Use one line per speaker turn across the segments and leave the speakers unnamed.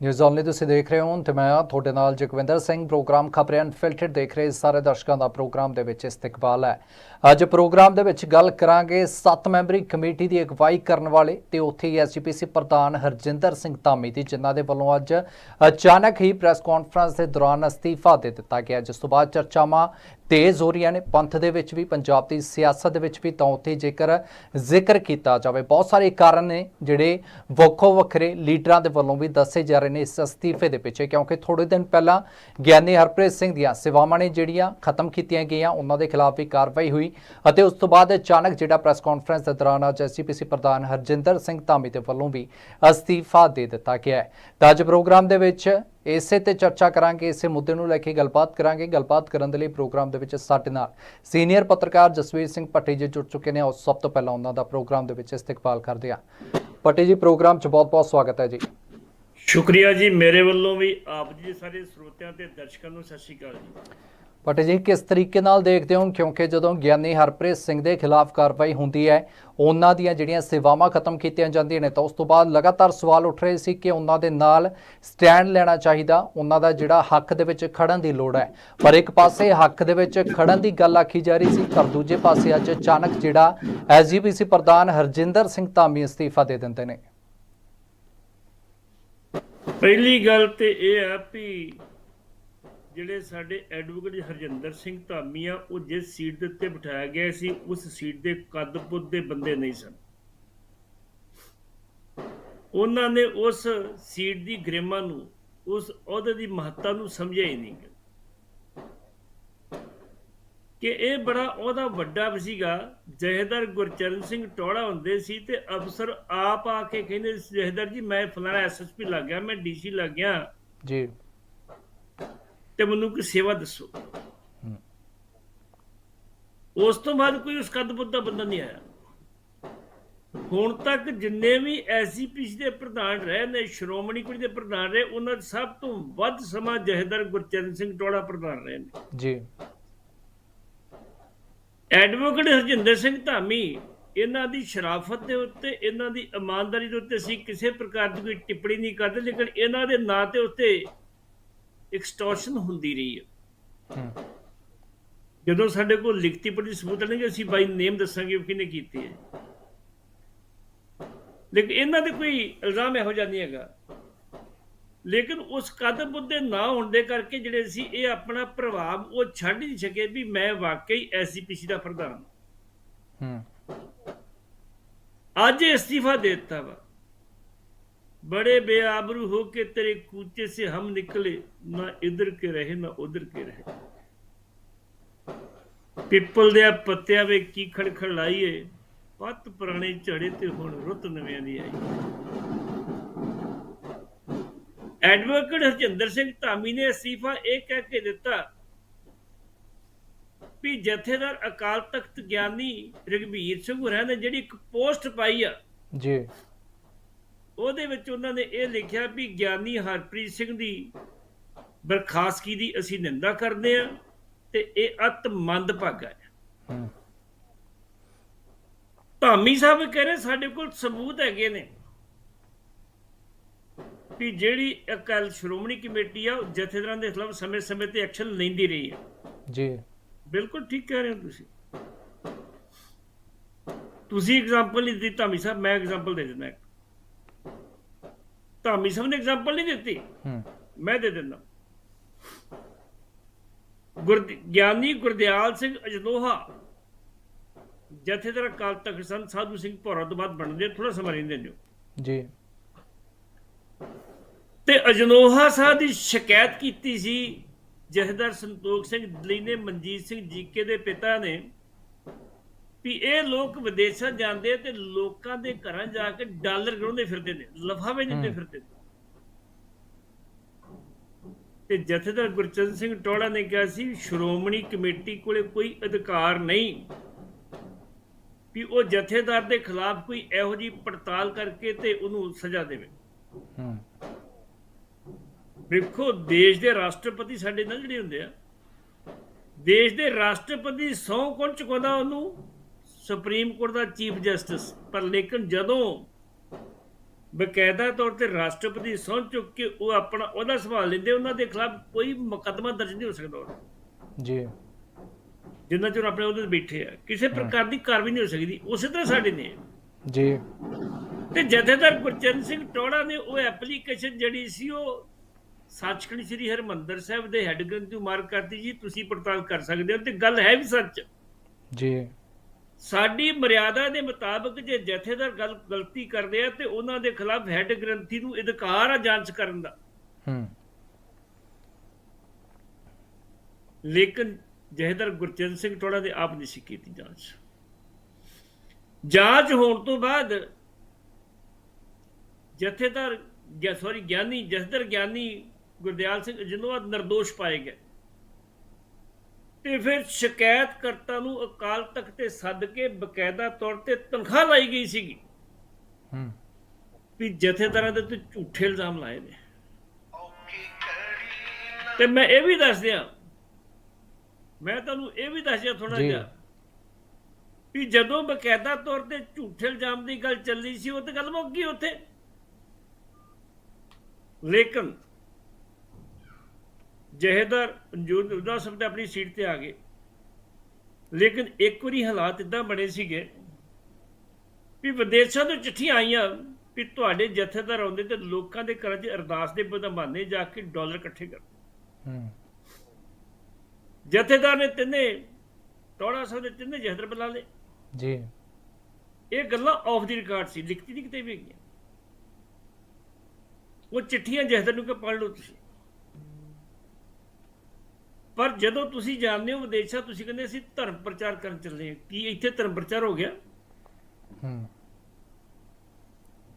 News only ਤੁਸੀਂ ਦੇਖ ਰਹੇ ਹੋ ਤੇ ਮੈਂ ਹਾਂ ਤੁਹਾਡੇ ਨਾਲ ਜਗਵਿੰਦਰ ਸਿੰਘ। ਪ੍ਰੋਗਰਾਮ ਖਬਰੇ ਅਨਫਿਲਟਰਡ ਦੇਖ ਰਹੇ ਸਾਰੇ ਦਰਸ਼ਕਾਂ ਦਾ ਪ੍ਰੋਗਰਾਮ ਦੇ ਵਿੱਚ ਇਸਤਕਬਾਲ ਹੈ। ਅੱਜ ਪ੍ਰੋਗਰਾਮ ਦੇ ਵਿੱਚ ਗੱਲ ਕਰਾਂਗੇ 7 ਮੈਂਬਰੀ ਕਮੇਟੀ ਦੀ ਅਗਵਾਈ ਕਰਨ ਵਾਲੇ ਤੇ ਉੱਥੇ ਹੀ ਐਸਜੀਪੀਸੀ ਪ੍ਰਧਾਨ ਹਰਜਿੰਦਰ ਸਿੰਘ ਧਾਮੀ ਦੀ, ਜਿਨ੍ਹਾਂ ਦੇ ਵੱਲੋਂ ਅੱਜ ਅਚਾਨਕ ਹੀ ਪ੍ਰੈਸ ਕਾਨਫਰੰਸ ਦੇ ਦੌਰਾਨ ਅਸਤੀਫਾ ਦੇ ਦਿੱਤਾ ਗਿਆ। ਜਿਸ ਤੋਂ ਬਾਅਦ ਚਰਚਾਵਾਂ ਤੇਜ਼ ਹੋ ਰਹੀਆਂ ਨੇ। ਪੰਥ ਦੇ ਵਿੱਚ ਵੀ, ਪੰਜਾਬ ਦੀ ਸਿਆਸਤ ਦੇ ਵਿੱਚ ਵੀ ਤਾਂ ਉੱਥੇ ਜੇਕਰ ਜ਼ਿਕਰ ਕੀਤਾ ਜਾਵੇ। ਬਹੁਤ ਸਾਰੇ ਕਾਰਨ ਨੇ ਜਿਹੜੇ ਵੱਖੋ ਵੱਖਰੇ ਲੀਡਰਾਂ ਦੇ ਵੱਲੋਂ ਵੀ ਦੱਸੇ ਜਾ ਰਹੇ ਨੇ ਇਸ ਅਸਤੀਫੇ ਦੇ ਪਿੱਛੇ। ਕਿਉਂਕਿ ਥੋੜੇ ਦਿਨ ਪਹਿਲਾਂ ਗਿਆਨੀ ਹਰਪ੍ਰੀਤ ਸਿੰਘ ਦੀਆਂ ਸੇਵਾਵਾਂ ਨੇ ਜਿਹੜੀਆਂ ਖਤਮ ਕੀਤੀਆਂ ਗਈਆਂ, ਉਹਨਾਂ ਦੇ ਖਿਲਾਫ ਵੀ ਕਾਰਵਾਈ ਹੋਈ। ਅਤੇ ਉਸ ਤੋਂ ਬਾਅਦ ਅਚਾਨਕ ਜਿਹੜਾ ਪ੍ਰੈਸ ਕਾਨਫਰੰਸ ਦੇ ਦੌਰਾਨ ਅੱਜ ਐਸਜੀਪੀਸੀ ਪ੍ਰਧਾਨ ਹਰਜਿੰਦਰ ਸਿੰਘ ਧਾਮੀ ਦੇ ਵੱਲੋਂ ਵੀ ਅਸਤੀਫਾ ਦੇ ਦਿੱਤਾ ਗਿਆ ਹੈ। ਤਾਂ ਅੱਜ ਪ੍ਰੋਗਰਾਮ ਦੇ ਵਿੱਚ ਇਸੇ ਤੇ ਚਰਚਾ ਕਰਾਂਗੇ, ਇਸੇ ਮੁੱਦੇ ਨੂੰ ਲੈ ਕੇ ਗੱਲਬਾਤ ਕਰਾਂਗੇ। ਗੱਲਬਾਤ ਕਰਨ ਦੇ ਲਈ ਪ੍ਰੋਗਰਾਮ ਦੇ ਵਿੱਚ ਸਾਡੇ ਨਾਲ ਸੀਨੀਅਰ ਪੱਤਰਕਾਰ ਜਸਵੀਰ ਸਿੰਘ ਭੱਟੀ ਜੀ ਜੁੜ ਚੁੱਕੇ ਨੇ। ਉਸ ਸਭ ਤੋਂ ਪਹਿਲਾਂ ਉਹਨਾਂ ਦਾ ਪ੍ਰੋਗਰਾਮ ਦੇ ਵਿੱਚ ਇਸਤਕਬਾਲ ਕਰਦੇ ਹਾਂ। ਭੱਟੀ ਜੀ, ਪ੍ਰੋਗਰਾਮ 'ਚ ਬਹੁਤ-ਬਹੁਤ ਸਵਾਗਤ ਹੈ ਜੀ।
ਸ਼ੁਕਰੀਆ ਜੀ। ਮੇਰੇ ਵੱਲੋਂ ਵੀ ਆਪ ਜੀ ਸਾਰੇ ਸਰੋਤਿਆਂ ਤੇ ਦਰਸ਼ਕਾਂ ਨੂੰ ਸਤਿ ਸ਼੍ਰੀ ਅਕਾਲ ਜੀ।
ਭੱਟੀ ਜੀ, ਕਿਸ ਤਰੀਕੇ ਨਾਲ ਦੇਖਦੇ ਹੋ? ਕਿਉਂਕਿ ਜਦੋਂ ਗਿਆਨੀ ਹਰਪ੍ਰੀਤ ਸਿੰਘ ਦੇ ਖਿਲਾਫ ਕਾਰਵਾਈ ਹੁੰਦੀ ਹੈ, ਉਹਨਾਂ ਦੀਆਂ ਜਿਹੜੀਆਂ ਸੇਵਾਵਾਂ ਖਤਮ ਕੀਤੀਆਂ ਜਾਂਦੀਆਂ ਨੇ, ਤਾਂ ਉਸ ਤੋਂ ਬਾਅਦ ਲਗਾਤਾਰ ਸਵਾਲ ਉੱਠ ਰਹੇ ਸੀ ਕਿ ਉਹਨਾਂ ਦੇ ਨਾਲ ਸਟੈਂਡ ਲੈਣਾ ਚਾਹੀਦਾ। ਉਹਨਾਂ ਦਾ ਜਿਹੜਾ ਹੱਕ ਦੇ ਵਿੱਚ ਖੜਨ ਦੀ ਲੋੜ ਹੈ। ਪਰ ਇੱਕ ਪਾਸੇ ਹੱਕ ਦੇ ਵਿੱਚ ਖੜਨ ਦੀ ਗੱਲ ਆਖੀ ਜਾ ਰਹੀ ਸੀ, ਪਰ ਦੂਜੇ ਪਾਸੇ ਅੱਜ ਅਚਾਨਕ ਜਿਹੜਾ ਐਸਜੀਪੀਸੀ ਪ੍ਰਧਾਨ ਹਰਜਿੰਦਰ ਸਿੰਘ ਧਾਮੀ ਅਸਤੀਫਾ ਦੇ ਦਿੰਦੇ ਨੇ।
ਪਹਿਲੀ ਗੱਲ ਤੇ ਇਹ ਆ ਵੀ ਜਿਹੜੇ ਸਾਡੇ ਐਡਵੋਕੇਟ ਹਰਜਿੰਦਰ ਸਿੰਘ ਧਾਮੀ ਆ ਉਹ ਜਿਸ ਸੀਟ ਦੇ ਉੱਤੇ ਬਿਠਾਇਆ ਗਿਆ ਸੀ ਉਸ ਸੀਟ ਦੇ ਕੱਦ ਦੇ ਬੰਦੇ ਨਹੀਂ ਸਨ। ਉਹਨਾਂ ਨੇ ਉਸ ਸੀਟ ਦੀ ਗਰਿਮਾ ਨੂੰ ਉਸ ਅਹੁਦੇ ਦੀ ਮਹੱਤਤਾ ਨੂੰ ਸਮਝਿਆ ਹੀ ਨਹੀਂ ਕਿ ਇਹ ਬੜਾ ਉਹਦਾ ਵੱਡਾ ਵੀ ਸੀਗਾ ਜਹੇਦਾਰ ਗੁਰਚਰਨ ਸਿੰਘ ਟੋੜਾ ਹੁੰਦੇ ਸੀ ਤੇ ਅਫਸਰ ਆਪ ਆ ਕੇ ਕਹਿੰਦੇ ਸੀ, ਜਹੇਦਾਰ ਜੀ ਮੈਂ ਫਲਾਣਾ ਐਸਐਸਪੀ ਲੱਗ ਗਿਆ ਮੈਂ ਡੀਸੀ ਲੱਗ ਗਿਆ।
ਜੀ।
ਤੇ ਮੈਨੂੰ ਕੋਈ ਸੇਵਾ ਦੱਸੋ। ਉਸ ਤੋਂ ਬਾਅਦ ਕੋਈ ਉਸ ਕੱਦ ਦਾ ਬੰਦਾ ਨਹੀਂ ਆਇਆ। ਹੁਣ ਤੱਕ ਜਿੰਨੇ ਵੀ ਐਸਜੀਪੀਸੀ ਦੇ ਪ੍ਰਧਾਨ ਰਹੇ ਨੇ ਸ਼੍ਰੋਮਣੀ ਕਮੇਟੀ ਦੇ ਪ੍ਰਧਾਨ ਰਹੇ ਉਹਨਾਂ 'ਚ ਸਭ ਤੋਂ ਵੱਧ ਸਮਾਂ ਜਹੇਦਾਰ ਗੁਰਚਰਨ ਸਿੰਘ ਟੋੜਾ ਪ੍ਰਧਾਨ ਰਹੇ ਨੇ।
ਜੀ।
ਐਡਵੋਕੇਟ ਹਰਜਿੰਦਰ ਸਿੰਘ ਧਾਮੀ ਇਹਨਾਂ ਦੀ ਸ਼ਰਾਫਤ ਦੇ ਉੱਤੇ ਇਹਨਾਂ ਦੀ ਇਮਾਨਦਾਰੀ ਦੇ ਉੱਤੇ ਅਸੀਂ ਕਿਸੇ ਪ੍ਰਕਾਰ ਦੀ ਕੋਈ ਟਿੱਪਣੀ ਨਹੀਂ ਕਰਦੇ ਲੇਕਿਨ ਇਹਨਾਂ ਦੇ ਨਾਂ ਤੇ ਉੱਤੇ ਐਕਸਟੋਰਸ਼ਨ ਹੁੰਦੀ ਰਹੀ ਹੈ। ਜਦੋਂ ਸਾਡੇ ਕੋਲ ਲਿਖਤੀ ਪੜੀ ਸਬੂਤ ਆਣਗੇ ਅਸੀਂ ਬਾਈ ਨੇਮ ਦੱਸਾਂਗੇ ਕਿ ਕਿਹਨੇ ਕੀਤੀ ਹੈ। ਲੇਕਿਨ ਇਹਨਾਂ ਦੇ ਕੋਈ ਇਲਜ਼ਾਮ ਇਹੋ ਜਿਹਾ ਨਹੀਂ ਹੈਗਾ। ਲੇਕਿਨ ਉਸ ਕਦਮ ਮੁੱਦੇ ਨਾ ਹੋਣ ਦੇ ਕਰਕੇ ਜਿਹੜੇ ਸੀ ਇਹ ਆਪਣਾ ਪ੍ਰਭਾਵ ਉਹ ਛੱਡ ਨਹੀਂ ਸਕੇ ਵੀ ਮੈਂ ਵਾਕਈ ਐਸਜੀਪੀਸੀ ਦਾ ਪ੍ਰਧਾਨ
ਹੂੰ।
ਅੱਜ ਅਸਤੀਫਾ ਦੇ ਦਿੱਤਾ ਵਾ। बड़े बेआबरू हो के तेरे कूचे से हम निकले ना इधर के रहे ना उधर के रहे ਪਿੱਪਲ ਦੇ ਪੱਤਿਆਂ ਵਿੱਚ ਕੀ ਖੜਖੜਾਈਏ ਪੱਤ ਪੁਰਾਣੇ ਝੜੇ ਤੇ ਹੁਣ ਰੁੱਤ ਨਵਿਆਂ ਦੀ ਆਈ ਐਡਵੋਕੇਟ ਹਰਜਿੰਦਰ ਸਿੰਘ ਧਾਮੀ ਨੇ ਅਸਤੀਫਾ ਇਹ ਕਹਿ ਕੇ ਦਿੱਤਾ ਵੀ ਜਥੇਦਾਰ ਅਕਾਲ ਤਖਤ ਗਿਆਨੀ ਰਗਵੀਰ ਸਿੰਘ ਹੋਰਾਂ ਨੇ ਜਿਹੜੀ ਇੱਕ ਪੋਸਟ ਪਾਈ ਆ
ਜੀ
ਉਹਦੇ ਵਿੱਚ ਉਹਨਾਂ ਨੇ ਇਹ ਲਿਖਿਆ ਵੀ ਗਿਆਨੀ ਹਰਪ੍ਰੀਤ ਸਿੰਘ ਦੀ ਬਰਖਾਸਤਗੀ ਦੀ ਅਸੀਂ ਨਿੰਦਾ ਕਰਦੇ ਹਾਂ ਤੇ ਇਹ ਅਤ ਮੰਦਭਾਗਾ ਹੈ।
ਹੂੰ।
ਧਾਮੀ ਸਾਹਿਬ ਕਹਿ ਰਹੇ ਸਾਡੇ ਕੋਲ ਸਬੂਤ ਹੈਗੇ ਨੇ ਵੀ ਜਿਹੜੀ ਅਕਾਲ ਸ਼੍ਰੋਮਣੀ ਕਮੇਟੀ ਆ ਜਥੇਦਾਰਾਂ ਦੇ ਖਿਲਾਫ ਸਮੇਂ-ਸਮੇਂ ਤੇ ਐਕਸ਼ਨ ਲੈਂਦੀ ਰਹੀ ਹੈ।
ਜੀ।
ਬਿਲਕੁਲ ਠੀਕ ਕਹਿ ਰਹੇ ਹੋ ਤੁਸੀਂ। ਤੁਸੀਂ ਐਗਜ਼ਾਮਪਲ ਦਿੱਤੀ ਧਾਮੀ ਸਾਹਿਬ ਮੈਂ ਐਗਜ਼ਾਮਪਲ ਦੇ ਦਿੰਦਾ। ਧਾਮੀ ਸਾਹਿਬ ਨੇ ਐਗਜ਼ਾਮਪਲ ਨਹੀਂ ਦਿੱਤੀ। ਮੈਂ ਦੇ ਦਿੰਦਾ। ਗੁਰ ਗਿਆਨੀ ਗੁਰਦਿਆਲ ਸਿੰਘ ਅਜਲੋਹਾ ਜਥੇਦਾਰ ਅਕਾਲ ਤਖਤ ਸੰਤ ਸਾਧੂ ਸਿੰਘ ਭੌਰਾ ਤੋਂ ਬਾਅਦ ਬਣਦੇ ਥੋੜਾ ਸਮਾਂ ਰਹਿੰਦੇ ਨੇ।
ਜੀ।
ਤੇ ਅਜਨੋਹਾ ਸਾਹਿਬ ਦੀ ਸ਼ਿਕਾਇਤ ਕੀਤੀ ਸੀ ਜਥੇਦਾਰ ਸੰਤੋਖ ਸਿੰਘ ਦਿੱਲੀ ਨੇ ਮਨਜੀਤ ਸਿੰਘ ਜੀਕੇ ਦੇ ਪਿਤਾ ਨੇ। ਵੀ ਇਹ ਲੋਕ ਵਿਦੇਸ਼ਾਂ ਜਾਂਦੇ ਤੇ ਲੋਕਾਂ ਦੇ ਘਰਾਂ ਜਾ ਕੇ ਡਾਲਰ ਗਣਾਉਂਦੇ ਫਿਰਦੇ ਨੇ ਲਫਾਵੇ
ਹਮ।
ਫਿਰਦੇ ਨੇ। ਤੇ ਜਥੇਦਾਰ ਗੁਰਚਰਨ ਸਿੰਘ ਟੋੜਾ ਨੇ ਕਿਹਾ ਸੀ ਸ਼੍ਰੋਮਣੀ ਕਮੇਟੀ ਕੋਲੇ ਕੋਈ ਅਧਿਕਾਰ ਨਹੀਂ ਵੀ ਉਹ ਜਥੇਦਾਰ ਦੇ ਖਿਲਾਫ ਕੋਈ ਇਹੋ ਜੀ ਪੜਤਾਲ ਕਰਕੇ ਤੇ ਉਹਨੂੰ ਸਜ਼ਾ ਦੇਵੇ।
ਹੂੰ।
ਵੇਖੋ ਦੇਸ਼ ਦੇ ਰਾਸ਼ਟਰਪਤੀ ਸਾਡੇ ਨਾਲ ਜਿਹੜੇ ਹੁੰਦੇ ਆ। ਦੇਸ਼ ਦੇ ਰਾਸ਼ਟਰਪਤੀ ਸਹੁੰ ਕੌਣ ਚੁਕਾਉਂਦਾ ਉਹਨੂੰ? ਸੁਪਰੀਮ ਕੋਰਟ ਦਾ ਚੀਫ ਜਸਟਿਸ। ਪਰ ਲੇਕਿਨ ਜਦੋਂ ਬਕਾਇਦਾ ਤੌਰ ਤੇ ਰਾਸ਼ਟਰਪਤੀ ਸਹੁੰ ਚੁੱਕ ਕੇ ਉਹ ਆਪਣਾ ਉਹਦਾ ਸੰਭਾਲ ਲੈਂਦੇ ਉਹਨਾਂ ਦੇ ਖਿਲਾਫ ਕੋਈ ਮੁਕੱਦਮਾ ਦਰਜ ਨਹੀਂ ਹੋ ਸਕਦਾ।
ਜੀ।
ਜਿੰਨਾ ਚਿਰ ਆਪਣੇ ਉਹਦੇ ਬੈਠੇ ਆ। ਕਿਸੇ ਪ੍ਰਕਾਰ ਦੀ ਕਾਰਵਾਈ ਨਹੀਂ ਹੋ ਸਕਦੀ। ਉਸੇ ਤਰ੍ਹਾਂ ਸਾਡੇ ਨੇ।
ਜੀ।
ਤੇ ਜਥੇਦਾਰ ਗੁਰਚਰਨ ਸਿੰਘ ਟੋੜਾ ਨੇ ਉਹ ਐਪਲੀਕੇਸ਼ਨ ਜਿਹੜੀ ਸੀ ਉਹ ਸੱਚਖੰਡ ਸ੍ਰੀ ਹਰਿਮੰਦਰ ਸਾਹਿਬ ਦੇ ਹੈੱਡ ਗ੍ਰੰਥੀ ਮਾਰਕ ਕਰਤੀ ਜੀ। ਤੁਸੀਂ ਪੜਤਾਲ ਕਰ ਸਕਦੇ ਹੋ। ਤੇ ਗੱਲ ਹੈ ਵੀ ਸੱਚ।
ਜੀ।
ਸਾਡੀ ਮਰਿਆਦਾ ਦੇ ਮੁਤਾਬਕ ਜੇ ਜਥੇਦਾਰ ਗੱਲ ਗਲਤੀ ਕਰਦੇ ਆ ਤੇ ਉਹਨਾਂ ਦੇ ਖਿਲਾਫ ਹੈੱਡ ਗ੍ਰੰਥੀ ਨੂੰ ਅਧਿਕਾਰ ਆ ਜਾਂਚ ਕਰਨ ਦਾ।
ਹੂੰ।
ਲੇਕਿਨ ਜਥੇਦਾਰ ਗੁਰਚਰਨ ਸਿੰਘ ਟੋੜਾ ਦੇ ਆਪ ਨਹੀਂ ਸੀ ਕੀਤੀ ਜਾਂਚ। ਜਾਂਚ ਹੋਣ ਤੋਂ ਬਾਅਦ ਜਥੇਦਾਰ ਜਾਂ ਸੌਰੀ ਗਿਆਨੀ ਜਥੇਦਾਰ ਗਿਆਨੀ ਗੁਰਦਿਆਲ ਸਿੰਘ ਜਨੋਆ ਨਿਰਦੋਸ਼ ਪਾਏ ਗਏ। ਤੇ ਫਿਰ ਸ਼ਿਕਾਇਤਕਰਤਾ ਨੂੰ ਅਕਾਲ ਤਖਤ ਤੇ ਸੱਦ ਕੇ ਬਕਾਇਦਾ ਤੌਰ ਤੇ ਤਨਖਾਹ ਲਾਈ ਗਈ ਸੀਗੀ।
ਹੂੰ।
ਵੀ ਜਥੇਦਾਰਾਂ ਦੇ ਉੱਤੇ ਝੂਠੇ ਇਲਜ਼ਾਮ ਲਾਏ ਨੇ। ਤੇ ਮੈਂ ਇਹ ਵੀ ਦੱਸ ਦਿਆਂ ਮੈਂ ਤੁਹਾਨੂੰ ਇਹ ਵੀ ਦੱਸ ਦਿਆਂ ਥੋੜਾ
ਜੀ।
ਜਿਹਾ ਵੀ ਜਦੋਂ ਬਕਾਇਦਾ ਤੌਰ ਤੇ ਝੂਠੇ ਇਲਜ਼ਾਮ ਦੀ ਗੱਲ ਚੱਲੀ ਸੀ ਉਹ ਤੇ ਗੱਲ ਮੁੱਕ ਗਈ ਉੱਥੇ। ਲੇਕਿਨ ਜਹੇਦਾਰ ਮਨਜੂਰ ਉਦਾ ਸਾਹਿਬ ਤੇ ਆਪਣੀ ਸੀਟ ਤੇ ਆ ਗਏ। ਲੇਕਿਨ ਇੱਕ ਵਾਰੀ ਹਾਲਾਤ ਇਦਾਂ ਬਣੇ ਸੀਗੇ ਵੀ ਵਿਦੇਸ਼ਾਂ ਤੋਂ ਚਿੱਠੀਆਂ ਆਈਆਂ ਵੀ ਤੁਹਾਡੇ ਜਥੇਦਾਰ ਆਉਂਦੇ ਤੇ ਲੋਕਾਂ ਦੇ ਘਰਾਂ 'ਚ ਅਰਦਾਸ ਦੇ ਬਹਾਨੇ ਜਾ ਕੇ ਡਾਲਰ ਇਕੱਠੇ ਕਰ
ਹੂੰ।
ਜਥੇਦਾਰ ਨੇ ਤਿੰਨੇ ਟੋੜਾ ਸਾਹਿਬ ਦੇ ਤਿੰਨੇ ਜਥੇਦਾਰ ਬੁਲਾ ਲਏ।
ਜੀ।
ਇਹ ਗੱਲਾਂ ਆਫ ਦੀ ਰਿਕਾਰਡ ਸੀ ਲਿਖਤੀ ਨਹੀਂ ਕਿਤੇ ਵੀ ਹੈਗੀਆਂ। ਉਹ ਚਿੱਠੀਆਂ ਜਥੇਦਾਰ ਨੂੰ ਕਿ ਪੜ੍ਹ ਲਓ ਤੁਸੀਂ? ਪਰ ਜਦੋਂ ਤੁਸੀਂ ਜਾਣਦੇ ਹੋ ਵਿਦੇਸ਼ਾਂ ਤੁਸੀਂ ਕਹਿੰਦੇ ਅਸੀਂ ਧਰਮ ਪ੍ਰਚਾਰ ਕਰਨ ਚੱਲੇ ਹਾਂ। ਕੀ ਇੱਥੇ ਧਰਮ ਪ੍ਰਚਾਰ ਹੋ ਗਿਆ?
ਹੂੰ।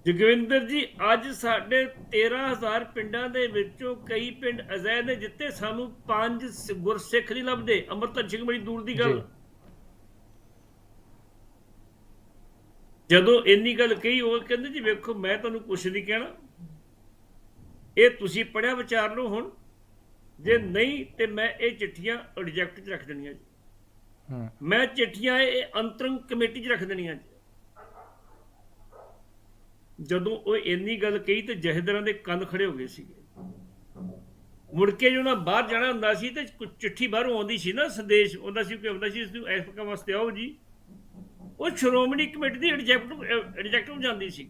ਜਗਵਿੰਦਰ ਜੀ ਅੱਜ ਸਾਡੇ 13000 ਪਿੰਡਾਂ ਦੇ ਵਿੱਚੋਂ ਕਈ ਪਿੰਡ ਅਜਿਹੇ ਨੇ ਜਿੱਥੇ ਸਾਨੂੰ ਪੰਜ ਗੁਰਸਿੱਖ ਨਹੀਂ ਲੱਭਦੇ। ਅੰਮ੍ਰਿਤਸਰ ਸਿੰਘ ਬੜੀ ਦੂਰ ਦੀ ਗੱਲ। ਜਦੋਂ ਇੰਨੀ ਗੱਲ ਕਹੀ ਉਹ ਕਹਿੰਦੇ ਜੀ ਵੇਖੋ ਮੈਂ ਤੁਹਾਨੂੰ ਕੁਛ ਨਹੀਂ ਕਹਿਣਾ। ਇਹ ਤੁਸੀਂ ਪੜਿਆ ਵਿਚਾਰ ਲਓ ਹੁਣ। ਜੇ ਨਹੀਂ ਤੇ ਮੈਂ ਇਹ ਚਿੱਠੀਆਂ ਰਿਜੈਕਟ 'ਚ ਰੱਖ ਦੇਣੀਆਂ ਜੀ।
ਹੂੰ।
ਮੈਂ ਚਿੱਠੀਆਂ ਇਹ ਅੰਤਰੰਗ ਕਮੇਟੀ 'ਚ ਰੱਖ ਦੇਣੀਆਂ ਜੀ। ਜਦੋਂ ਉਹ ਇੰਨੀ ਗੱਲ ਕਹੀ ਤੇ ਜਹੇਦਾਰਾਂ ਦੇ ਕੰਨ ਖੜੇ ਹੋ ਗਏ ਸੀਗੇ। ਮੁੜ ਕੇ ਜਦੋਂ ਉਹਨਾਂ ਬਾਹਰ ਜਾਣਾ ਹੁੰਦਾ ਸੀ ਤੇ ਚਿੱਠੀ ਬਾਹਰੋਂ ਆਉਂਦੀ ਸੀ ਨਾ ਸੰਦੇਸ਼ ਆਉਂਦਾ ਸੀ ਕਿ ਆਉਂਦਾ ਸੀ ਤੁਸੀਂ ਇਸ ਕੰਮ ਵਾਸਤੇ ਆਓ ਜੀ। ਉਹ ਸ਼੍ਰੋਮਣੀ ਕਮੇਟੀ ਦੀ ਰਿਜੈਕਟ ਰਿਜੈਕਟ ਹੋ ਜਾਂਦੀ ਸੀ।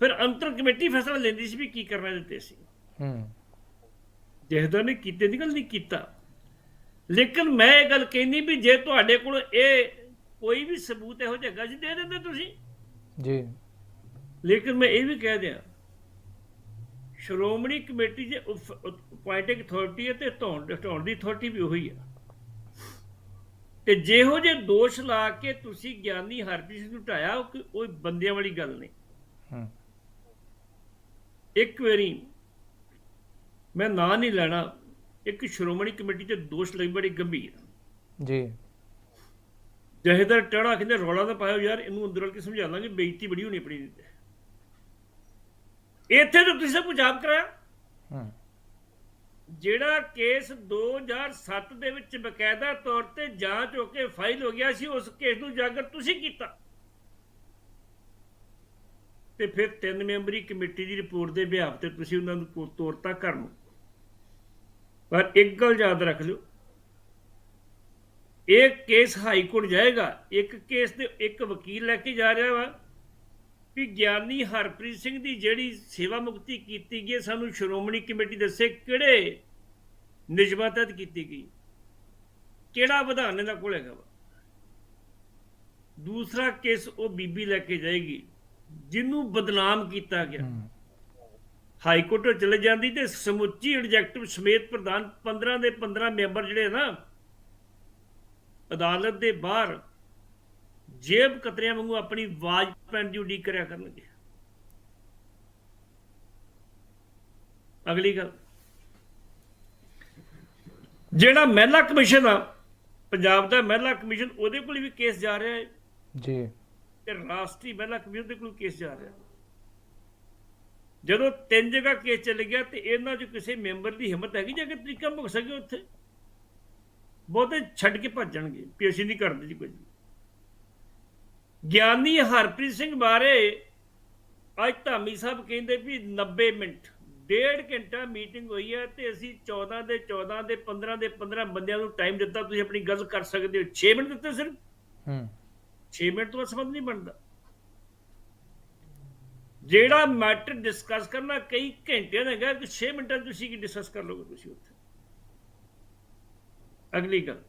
ਫਿਰ ਅੰਤਰ ਕਮੇਟੀ ਫੈਸਲਾ ਲੈਂਦੀ ਸੀ ਵੀ ਕੀ ਕਰਨਾ ਦਿੱਤੇ ਸੀ
ਹੂੰ।
ਜਹੇਦਾਰ ਨੇ ਕੀਤੇ ਦੀ ਗੱਲ ਨਹੀਂ ਕੀਤਾ। ਲੇਕਿਨ ਮੈਂ ਇਹ ਗੱਲ ਕਹਿੰਦੀ ਵੀ ਜੇ ਤੁਹਾਡੇ ਕੋਲ ਇਹ ਕੋਈ ਵੀ ਸਬੂਤ ਇਹੋ ਜਿਹਾ ਹੈਗਾ ਜੀ ਦੇ ਦਿੰਦੇ ਤੁਸੀਂ।
ਜੀ।
ਲੇਕਿਨ ਮੈਂ ਇਹ ਵੀ ਕਹਿ ਦਿਆਂ ਸ਼੍ਰੋਮਣੀ ਕਮੇਟੀ ਜੇ ਪੁਆਇੰਟਿੰਗ ਅਥਾਰਟੀ ਹੈ ਤੇ ਧੌਣ ਹਟਾਉਣ ਦੀ ਅਥਾਰਟੀ ਵੀ ਉਹੀ ਆ। ਤੇ ਜਿਹੋ ਜੇ ਦੋਸ਼ ਲਾ ਕੇ ਤੁਸੀਂ ਗਿਆਨੀ ਹਰਪ੍ਰੀਤ ਸਿੰਘ ਨੂੰ ਢਾਇਆ ਉਹ ਕੋਈ- ਉਹ ਬੰਦਿਆਂ ਵਾਲੀ ਗੱਲ ਨਹੀਂ।
ਹੂੰ।
ਇੱਕ ਵਾਰੀ ਮੈਂ ਨਾਂ ਨਹੀਂ ਲੈਣਾ। ਇੱਕ ਸ਼੍ਰੋਮਣੀ ਕਮੇਟੀ ਤੇ ਦੋਸ਼ ਲਈ ਬੜੀ ਗੰਭੀਰ।
ਜੀ।
ਜਹੇਦਾਰ ਟੜਾ ਕਹਿੰਦੇ ਰੌਲਾ ਤਾਂ ਪਾਇਓ ਯਾਰ ਇਹਨੂੰ ਅੰਦਰ ਕੇ ਸਮਝਾ ਲਾਂਗੇ ਬੇਇੱਜ਼ਤੀ ਬੜੀ ਹੋਣੀ ਆਪਣੀ। ਦੀ ਇੱਥੇ ਤਾਂ ਤੁਸੀਂ ਸਭ ਕੁਝ ਆਪ ਕਰਾਇਆ।
ਹੂੰ।
ਜਿਹੜਾ ਕੇਸ 2007 ਦੇ ਵਿੱਚ ਬਕਾਇਦਾ ਤੌਰ ਤੇ ਜਾਂਚ ਹੋ ਕੇ ਫਾਈਲ ਹੋ ਗਿਆ ਸੀ ਉਸ ਕੇਸ ਨੂੰ ਜਾਗਰ ਤੁਸੀਂ ਕੀਤਾ। ਤੇ ਫਿਰ ਤਿੰਨ ਮੈਂਬਰੀ ਕਮੇਟੀ ਦੀ ਰਿਪੋਰਟ ਦੇ ਬਿਹਾਫ ਤੇ ਤੁਸੀਂ ਉਹਨਾਂ ਨੂੰ ਤੋਰਤਾ ਘਰ ਨੂੰ ਪਰ ਇੱਕ ਗੱਲ ਯਾਦ ਰੱਖ ਲਿਓ। ਇਹ ਕੇਸ ਹਾਈ ਕੋਰਟ ਜਾਏਗਾ, ਇੱਕ ਕੇਸ ਦੇ ਇੱਕ ਵਕੀਲ ਲੈ ਕੇ ਜਾ ਰਿਹਾ ਵਾ ਵੀ ਗਿਆਨੀ ਹਰਪ੍ਰੀਤ ਸਿੰਘ ਦੀ ਜਿਹੜੀ ਸੇਵਾ ਮੁਕਤੀ ਕੀਤੀ ਗਈ ਸਾਨੂੰ ਸ਼੍ਰੋਮਣੀ ਕਮੇਟੀ ਦੱਸੇ ਕਿਹੜੇ ਨਿਯਮਾਂ ਤਹਿਤ ਕੀਤੀ ਗਈ। ਕਿਹੜਾ ਵਿਧਾਨ ਇਹਨਾਂ ਕੋਲ ਹੈਗਾ ਵਾ। ਦੂਸਰਾ ਕੇਸ ਉਹ ਬੀਬੀ ਲੈ ਕੇ ਜਾਏਗੀ, ਜਿਹਨੂੰ ਬਦਨਾਮ ਕੀਤਾ ਗਿਆ। ਹਾਈ ਕੋਰਟ ਵਿੱਚ ਚਲੇ ਜਾਂਦੀ ਤੇ ਸਮੁੱਚੀ ਐਗਜ਼ੈਕਟਿਵ ਸਮੇਤ ਪ੍ਰਧਾਨ 15 ਦੇ 15 ਮੈਂਬਰ ਜਿਹੜੇ ਨਾ ਅਦਾਲਤ ਦੇ ਬਾਹਰ ਜੇਬ ਕਤਰਿਆਂ ਵਾਂਗੂ ਆਪਣੀ ਆਵਾਜ਼ ਪੈਣ ਦੀ ਉਡੀਕ ਕਰਿਆ ਕਰਨਗੇ। ਅਗਲੀ ਗੱਲ। ਜਿਹੜਾ ਮਹਿਲਾ ਕਮਿਸ਼ਨ ਆ ਪੰਜਾਬ ਦਾ ਮਹਿਲਾ ਕਮਿਸ਼ਨ ਉਹਦੇ ਕੋਲ ਵੀ ਕੇਸ ਜਾ ਰਿਹਾ ਹੈ।
ਜੀ।
ਤੇ ਰਾਸ਼ਟਰੀ ਮਹਿਲਾ ਕਮਿਸ਼ਨ ਦੇ ਕੋਲ ਕੇਸ ਜਾ ਰਿਹਾ। ਜਦੋਂ ਤਿੰਨ ਜਗ੍ਹਾ ਕੇਸ ਚੱਲ ਗਿਆ ਤੇ ਇਹਨਾਂ 'ਚ ਕਿਸੇ ਮੈਂਬਰ ਦੀ ਹਿੰਮਤ ਹੈਗੀ ਜੇ ਕਿ ਤਰੀਕਾ ਮੁੱਕ ਸਕੇ ਉੱਥੇ? ਬਹੁਤੇ ਛੱਡ ਕੇ ਭੱਜਣਗੇ ਅਸੀਂ ਨਹੀਂ ਕਰਦੇ ਜੀ ਕੁਝ ਵੀ। ਗਿਆਨੀ ਹਰਪ੍ਰੀਤ ਸਿੰਘ ਬਾਰੇ ਅੱਜ ਧਾਮੀ ਸਾਹਿਬ ਕਹਿੰਦੇ ਵੀ 90 ਮਿੰਟ ਡੇਢ ਘੰਟਾ ਮੀਟਿੰਗ ਹੋਈ ਹੈ ਤੇ ਅਸੀਂ 14 ਦੇ 14 ਦੇ 15 ਦੇ 15 ਬੰਦਿਆਂ ਨੂੰ ਟਾਈਮ ਦਿੱਤਾ ਤੁਸੀਂ ਆਪਣੀ ਗੱਲ ਕਰ ਸਕਦੇ ਹੋ। 6 ਮਿੰਟ ਦਿੱਤੇ ਸਿਰਫ?
ਹੂੰ।
6 ਮਿੰਟ ਤੋਂ ਸੰਬੰਧ ਨਹੀਂ ਬਣਦਾ। ਜਿਹੜਾ ਮੈਟਰ ਡਿਸਕਸ ਕਰਨਾ ਕਈ ਘੰਟਿਆਂ ਦਾ ਹੈਗਾ ਕਿ 6 ਮਿੰਟਾਂ ਤੁਸੀਂ ਕੀ ਡਿਸਕਸ ਕਰ ਲਓਗੇ ਤੁਸੀਂ ਉੱਥੇ? ਅਗਲੀ ਗੱਲ।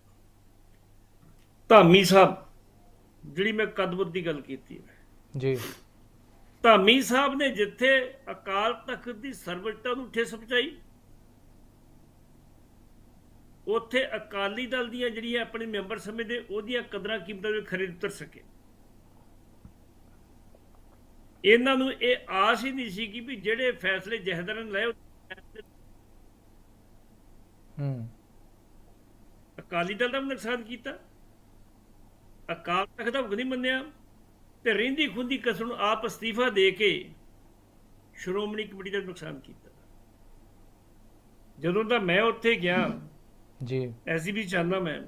ਧਾਮੀ ਸਾਹਿਬ ਜਿਹੜੀ ਮੈਂ ਕਦਬੁੱਧ ਦੀ ਗੱਲ ਕੀਤੀ ਹੈ।
ਜੀ।
ਧਾਮੀ ਸਾਹਿਬ ਨੇ ਜਿੱਥੇ ਅਕਾਲ ਤਖਤ ਦੀ ਸਰਵਉੱਚਤਾ ਨੂੰ ਠੇਸ ਪਹੁੰਚਾਈ ਉੱਥੇ ਅਕਾਲੀ ਦਲ ਦੀਆਂ ਜਿਹੜੀਆਂ ਆਪਣੇ ਮੈਂਬਰ ਸਮਝਦੇ ਉਹਦੀਆਂ ਕਦਰਾਂ ਕੀਮਤਾਂ ਵੀ ਖਰੇ ਉਤਰ ਸਕੇ। ਇਹਨਾਂ ਨੂੰ ਇਹ ਆਸ ਹੀ ਨਹੀਂ ਸੀ ਕਿ ਵੀ ਜਿਹੜੇ ਫੈਸਲੇ ਜਹਦਰਾਂ ਨੇ ਲਏ
ਹੂੰ।
ਅਕਾਲੀ ਦਲ ਦਾ ਵੀ ਨੁਕਸਾਨ ਕੀਤਾ। ਅਕਾਲ ਤਖਤ ਦਾ ਹੁਕਮ ਨਹੀਂ ਮੰਨਿਆ ਤੇ ਰਹਿੰਦੀ ਖੁੰਦੀ ਕਸਰ ਨੂੰ ਆਪ ਅਸਤੀਫਾ ਦੇ ਕੇ ਸ਼੍ਰੋਮਣੀ ਕਮੇਟੀ ਦਾ ਨੁਕਸਾਨ ਕੀਤਾ। ਜਦੋਂ ਦਾ ਮੈਂ ਉੱਥੇ ਗਿਆ
ਜੀ।
ਐਸੀ ਵੀ ਚਾਹੁੰਦਾ ਮੈਂ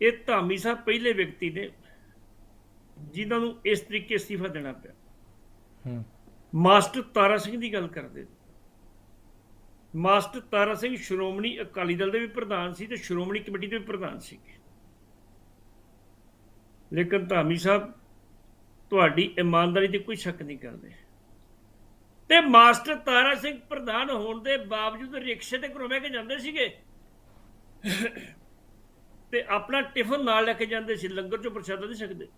ਇਹ ਧਾਮੀ ਸਾਹਿਬ ਪਹਿਲੇ ਵਿਅਕਤੀ ਨੇ ਜਿਨ੍ਹਾਂ ਨੂੰ ਇਸ ਤਰੀਕੇ ਅਸਤੀਫਾ ਦੇਣਾ ਪਿਆ।
ਹੂੰ।
ਮਾਸਟਰ ਤਾਰਾ ਸਿੰਘ ਦੀ ਗੱਲ ਕਰਦੇ। ਮਾਸਟਰ ਤਾਰਾ ਸਿੰਘ ਸ਼੍ਰੋਮਣੀ ਅਕਾਲੀ ਦਲ ਦੇ ਵੀ ਪ੍ਰਧਾਨ ਸੀ ਤੇ ਸ਼੍ਰੋਮਣੀ ਕਮੇਟੀ ਦੇ ਵੀ ਪ੍ਰਧਾਨ ਸੀ ਲੇਕਿਨ ਧਾਮੀ ਸਾਹਿਬ ਤੁਹਾਡੀ ਇਮਾਨਦਾਰੀ ਤੇ ਕੋਈ ਸ਼ੱਕ ਨਹੀਂ ਕਰਦੇ। ਤੇ ਮਾਸਟਰ ਤਾਰਾ ਸਿੰਘ ਪ੍ਰਧਾਨ ਹੋਣ ਦੇ ਬਾਵਜੂਦ ਰਿਕਸ਼ੇ ਤੇ ਘਰੋਂ ਬਹਿ ਕੇ ਜਾਂਦੇ ਸੀਗੇ। ਤੇ ਆਪਣਾ ਟਿਫਨ ਨਾਲ ਲੈ ਕੇ ਜਾਂਦੇ ਸੀ ਲੰਗਰ ਚੋਂ ਪ੍ਰਸ਼ਾਦਾ ਨਹੀਂ ਸਕਦੇ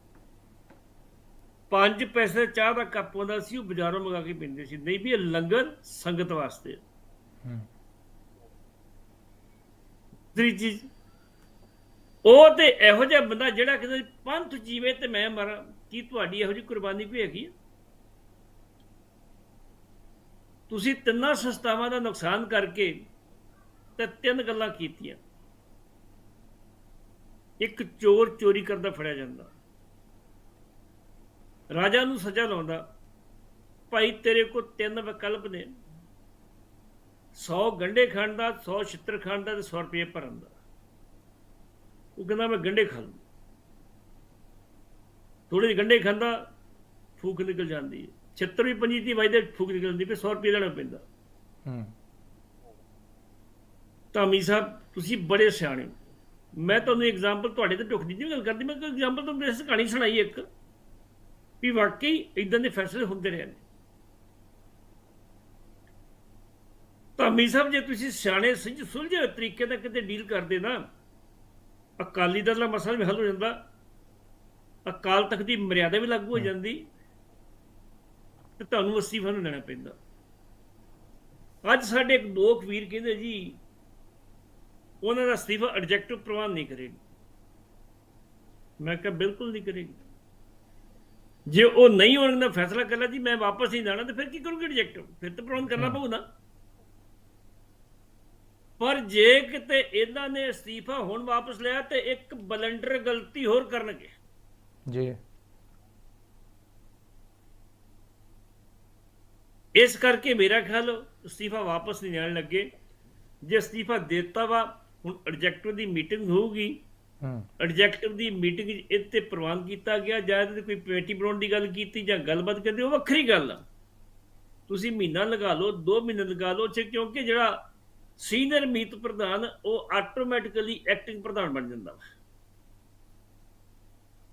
ਪੰਜ ਪੈਸੇ ਚਾਹ ਦਾ ਕੱਪ ਹੁੰਦਾ ਸੀ ਉਹ ਬਾਜ਼ਾਰੋਂ ਮੰਗਾ ਕੇ ਪੀਂਦੇ ਸੀ ਨਹੀਂ ਵੀ ਇਹ ਲੰਗਰ ਸੰਗਤ ਵਾਸਤੇ ਹੈ। ਚੀਜ਼ ਉਹ ਤੇ ਇਹੋ ਜਿਹਾ ਬੰਦਾ ਜਿਹੜਾ ਕਹਿੰਦਾ ਪੰਥ ਜੀਵੇ ਤੇ ਮੈਂ ਮਰਾਂ ਕੀ ਤੁਹਾਡੀ ਇਹੋ ਜਿਹੀ ਕੁਰਬਾਨੀ ਕੋਈ ਹੈਗੀ ਹੈ? ਤੁਸੀਂ ਤਿੰਨਾਂ ਸੰਸਥਾਵਾਂ ਦਾ ਨੁਕਸਾਨ ਕਰਕੇ ਤੇ ਤਿੰਨ ਗੱਲਾਂ ਕੀਤੀਆਂ ਇੱਕ ਚੋਰ ਚੋਰੀ ਕਰਦਾ ਫੜਿਆ ਜਾਂਦਾ ਰਾਜਾ ਨੂੰ ਸਜ਼ਾ ਲਾਉਂਦਾ। ਭਾਈ ਤੇਰੇ ਕੋਲ ਤਿੰਨ ਵਿਕਲਪ ਨੇ। 100 ਗੰਡੇ ਖਾਣ ਦਾ 100 ਛਿੱਤਰ ਖਾਣ ਦਾ ਤੇ 100 ਰੁਪਏ ਭਰਨ ਦਾ। ਉਹ ਕਹਿੰਦਾ ਮੈਂ ਗੰਡੇ ਖਾ ਲੂੰ। ਥੋੜੇ ਜਿਹੇ ਗੰਡੇ ਖਾਂਦਾ ਫੂਕ ਨਿਕਲ ਜਾਂਦੀ ਹੈ। ਛਿੱਤਰ ਵੀ ਪੰਜੀ ਦੀ ਵਜਦੇ ਫੂਕ ਨਿਕਲ ਜਾਂਦੀ ਫਿਰ 100 ਰੁਪਏ ਦੇਣਾ ਪੈਂਦਾ।
ਹੂੰ।
ਧਾਮੀ ਸਾਹਿਬ ਤੁਸੀਂ ਬੜੇ ਸਿਆਣੇ। ਮੈਂ ਤੁਹਾਨੂੰ ਐਗਜ਼ਾਮਪਲ ਤੁਹਾਡੇ ਤੇ ਢੁਕਦੀ ਨਹੀਂ ਗੱਲ ਕਰਦੀ ਮੈਂ ਕੋਈ ਐਗਜ਼ਾਮਪਲ ਤੁਹਾਨੂੰ ਇਸ ਕਹਾਣੀ ਸੁਣਾਈ ਇੱਕ। ਵੀ ਵਾਕਈ ਇਦਾਂ ਦੇ ਫੈਸਲੇ ਹੁੰਦੇ ਰਹੇ ਨੇ। ਧਾਮੀ ਸਾਹਿਬ ਜੇ ਤੁਸੀਂ ਸਿਆਣੇ ਸੁਝ ਸੁਲਝੇ ਤਰੀਕੇ ਨਾਲ ਕਿਤੇ ਡੀਲ ਕਰਦੇ ਨਾ ਅਕਾਲੀ ਦਲ ਦਾ ਮਸਲਾ ਵੀ ਹੱਲ ਹੋ ਜਾਂਦਾ। ਅਕਾਲ ਤਖਤ ਦੀ ਮਰਿਆਦਾ ਵੀ ਲਾਗੂ ਹੋ ਜਾਂਦੀ ਤੇ ਤੁਹਾਨੂੰ ਅਸਤੀਫਾ ਨੂੰ ਲੈਣਾ ਪੈਂਦਾ। ਅੱਜ ਸਾਡੇ ਇੱਕ ਲੋਕ ਵੀਰ ਕਹਿੰਦੇ ਜੀ ਉਹਨਾਂ ਦਾ ਅਸਤੀਫਾ ਐਡਜੈਕਟਿਵ ਪ੍ਰਵਾਨ ਨਹੀਂ ਕਰੇਗੀ। ਮੈਂ ਕਿਹਾ ਬਿਲਕੁਲ ਨਹੀਂ ਕਰੇਗੀ। ਜੇ ਉਹ ਨਹੀਂ ਉਹਨਾਂ ਦਾ ਫੈਸਲਾ ਕਰਨਾ ਜੀ ਮੈਂ ਵਾਪਸ ਨਹੀਂ ਜਾਣਾ ਤੇ ਫਿਰ ਕੀ ਕਰੂੰਗੇ ਐਡਜੈਕਟਿਵ ਫਿਰ ਤਾਂ ਪ੍ਰਵਾਨ ਕਰਨਾ ਪਊ ਨਾ। ਪਰ ਜੇ ਕਿਤੇ ਇਹਨਾਂ ਨੇ ਅਸਤੀਫਾ ਹੁਣ ਵਾਪਸ ਲਿਆ ਤੇ ਇੱਕ ਬਲੰਡਰ ਗਲਤੀ ਹੋਰ ਕਰਨਗੇ।
ਜੀ।
ਇਸ ਕਰਕੇ ਮੇਰਾ ਖਿਆਲ ਅਸਤੀਫਾ ਵਾਪਸ ਨਹੀਂ ਲੈਣ ਲੱਗੇ। ਜੇ ਅਸਤੀਫਾ ਦਿੱਤਾ ਵਾ ਹੁਣ ਐਡਜੈਕਟਿਵ ਦੀ ਮੀਟਿੰਗ ਹੋਊਗੀ। ਐਡਜੈਕਟਿਵ ਦੀ ਮੀਟਿੰਗ ਤੇ ਪ੍ਰਵਾਨ ਕੀਤਾ ਗਿਆ ਜਾਂ ਇਹਦੇ ਕੋਈ ਕਮੇਟੀ ਬਣਾਉਣ ਦੀ ਗੱਲ ਕੀਤੀ ਜਾਂ ਗੱਲਬਾਤ ਕਰਦੇ ਉਹ ਵੱਖਰੀ ਗੱਲ ਆ। ਤੁਸੀਂ ਮਹੀਨਾ ਲਗਾ ਲਓ 2 ਮਹੀਨੇ ਲਗਾ ਲਓ ਛੇ ਕਿਉਂਕਿ ਜਿਹੜਾ ਸੀਨੀਅਰ ਮੀਤ ਪ੍ਰਧਾਨ ਉਹ ਆਟੋਮੈਟਿਕਲੀ ਐਕਟਿੰਗ ਪ੍ਰਧਾਨ ਬਣ ਜਾਂਦਾ।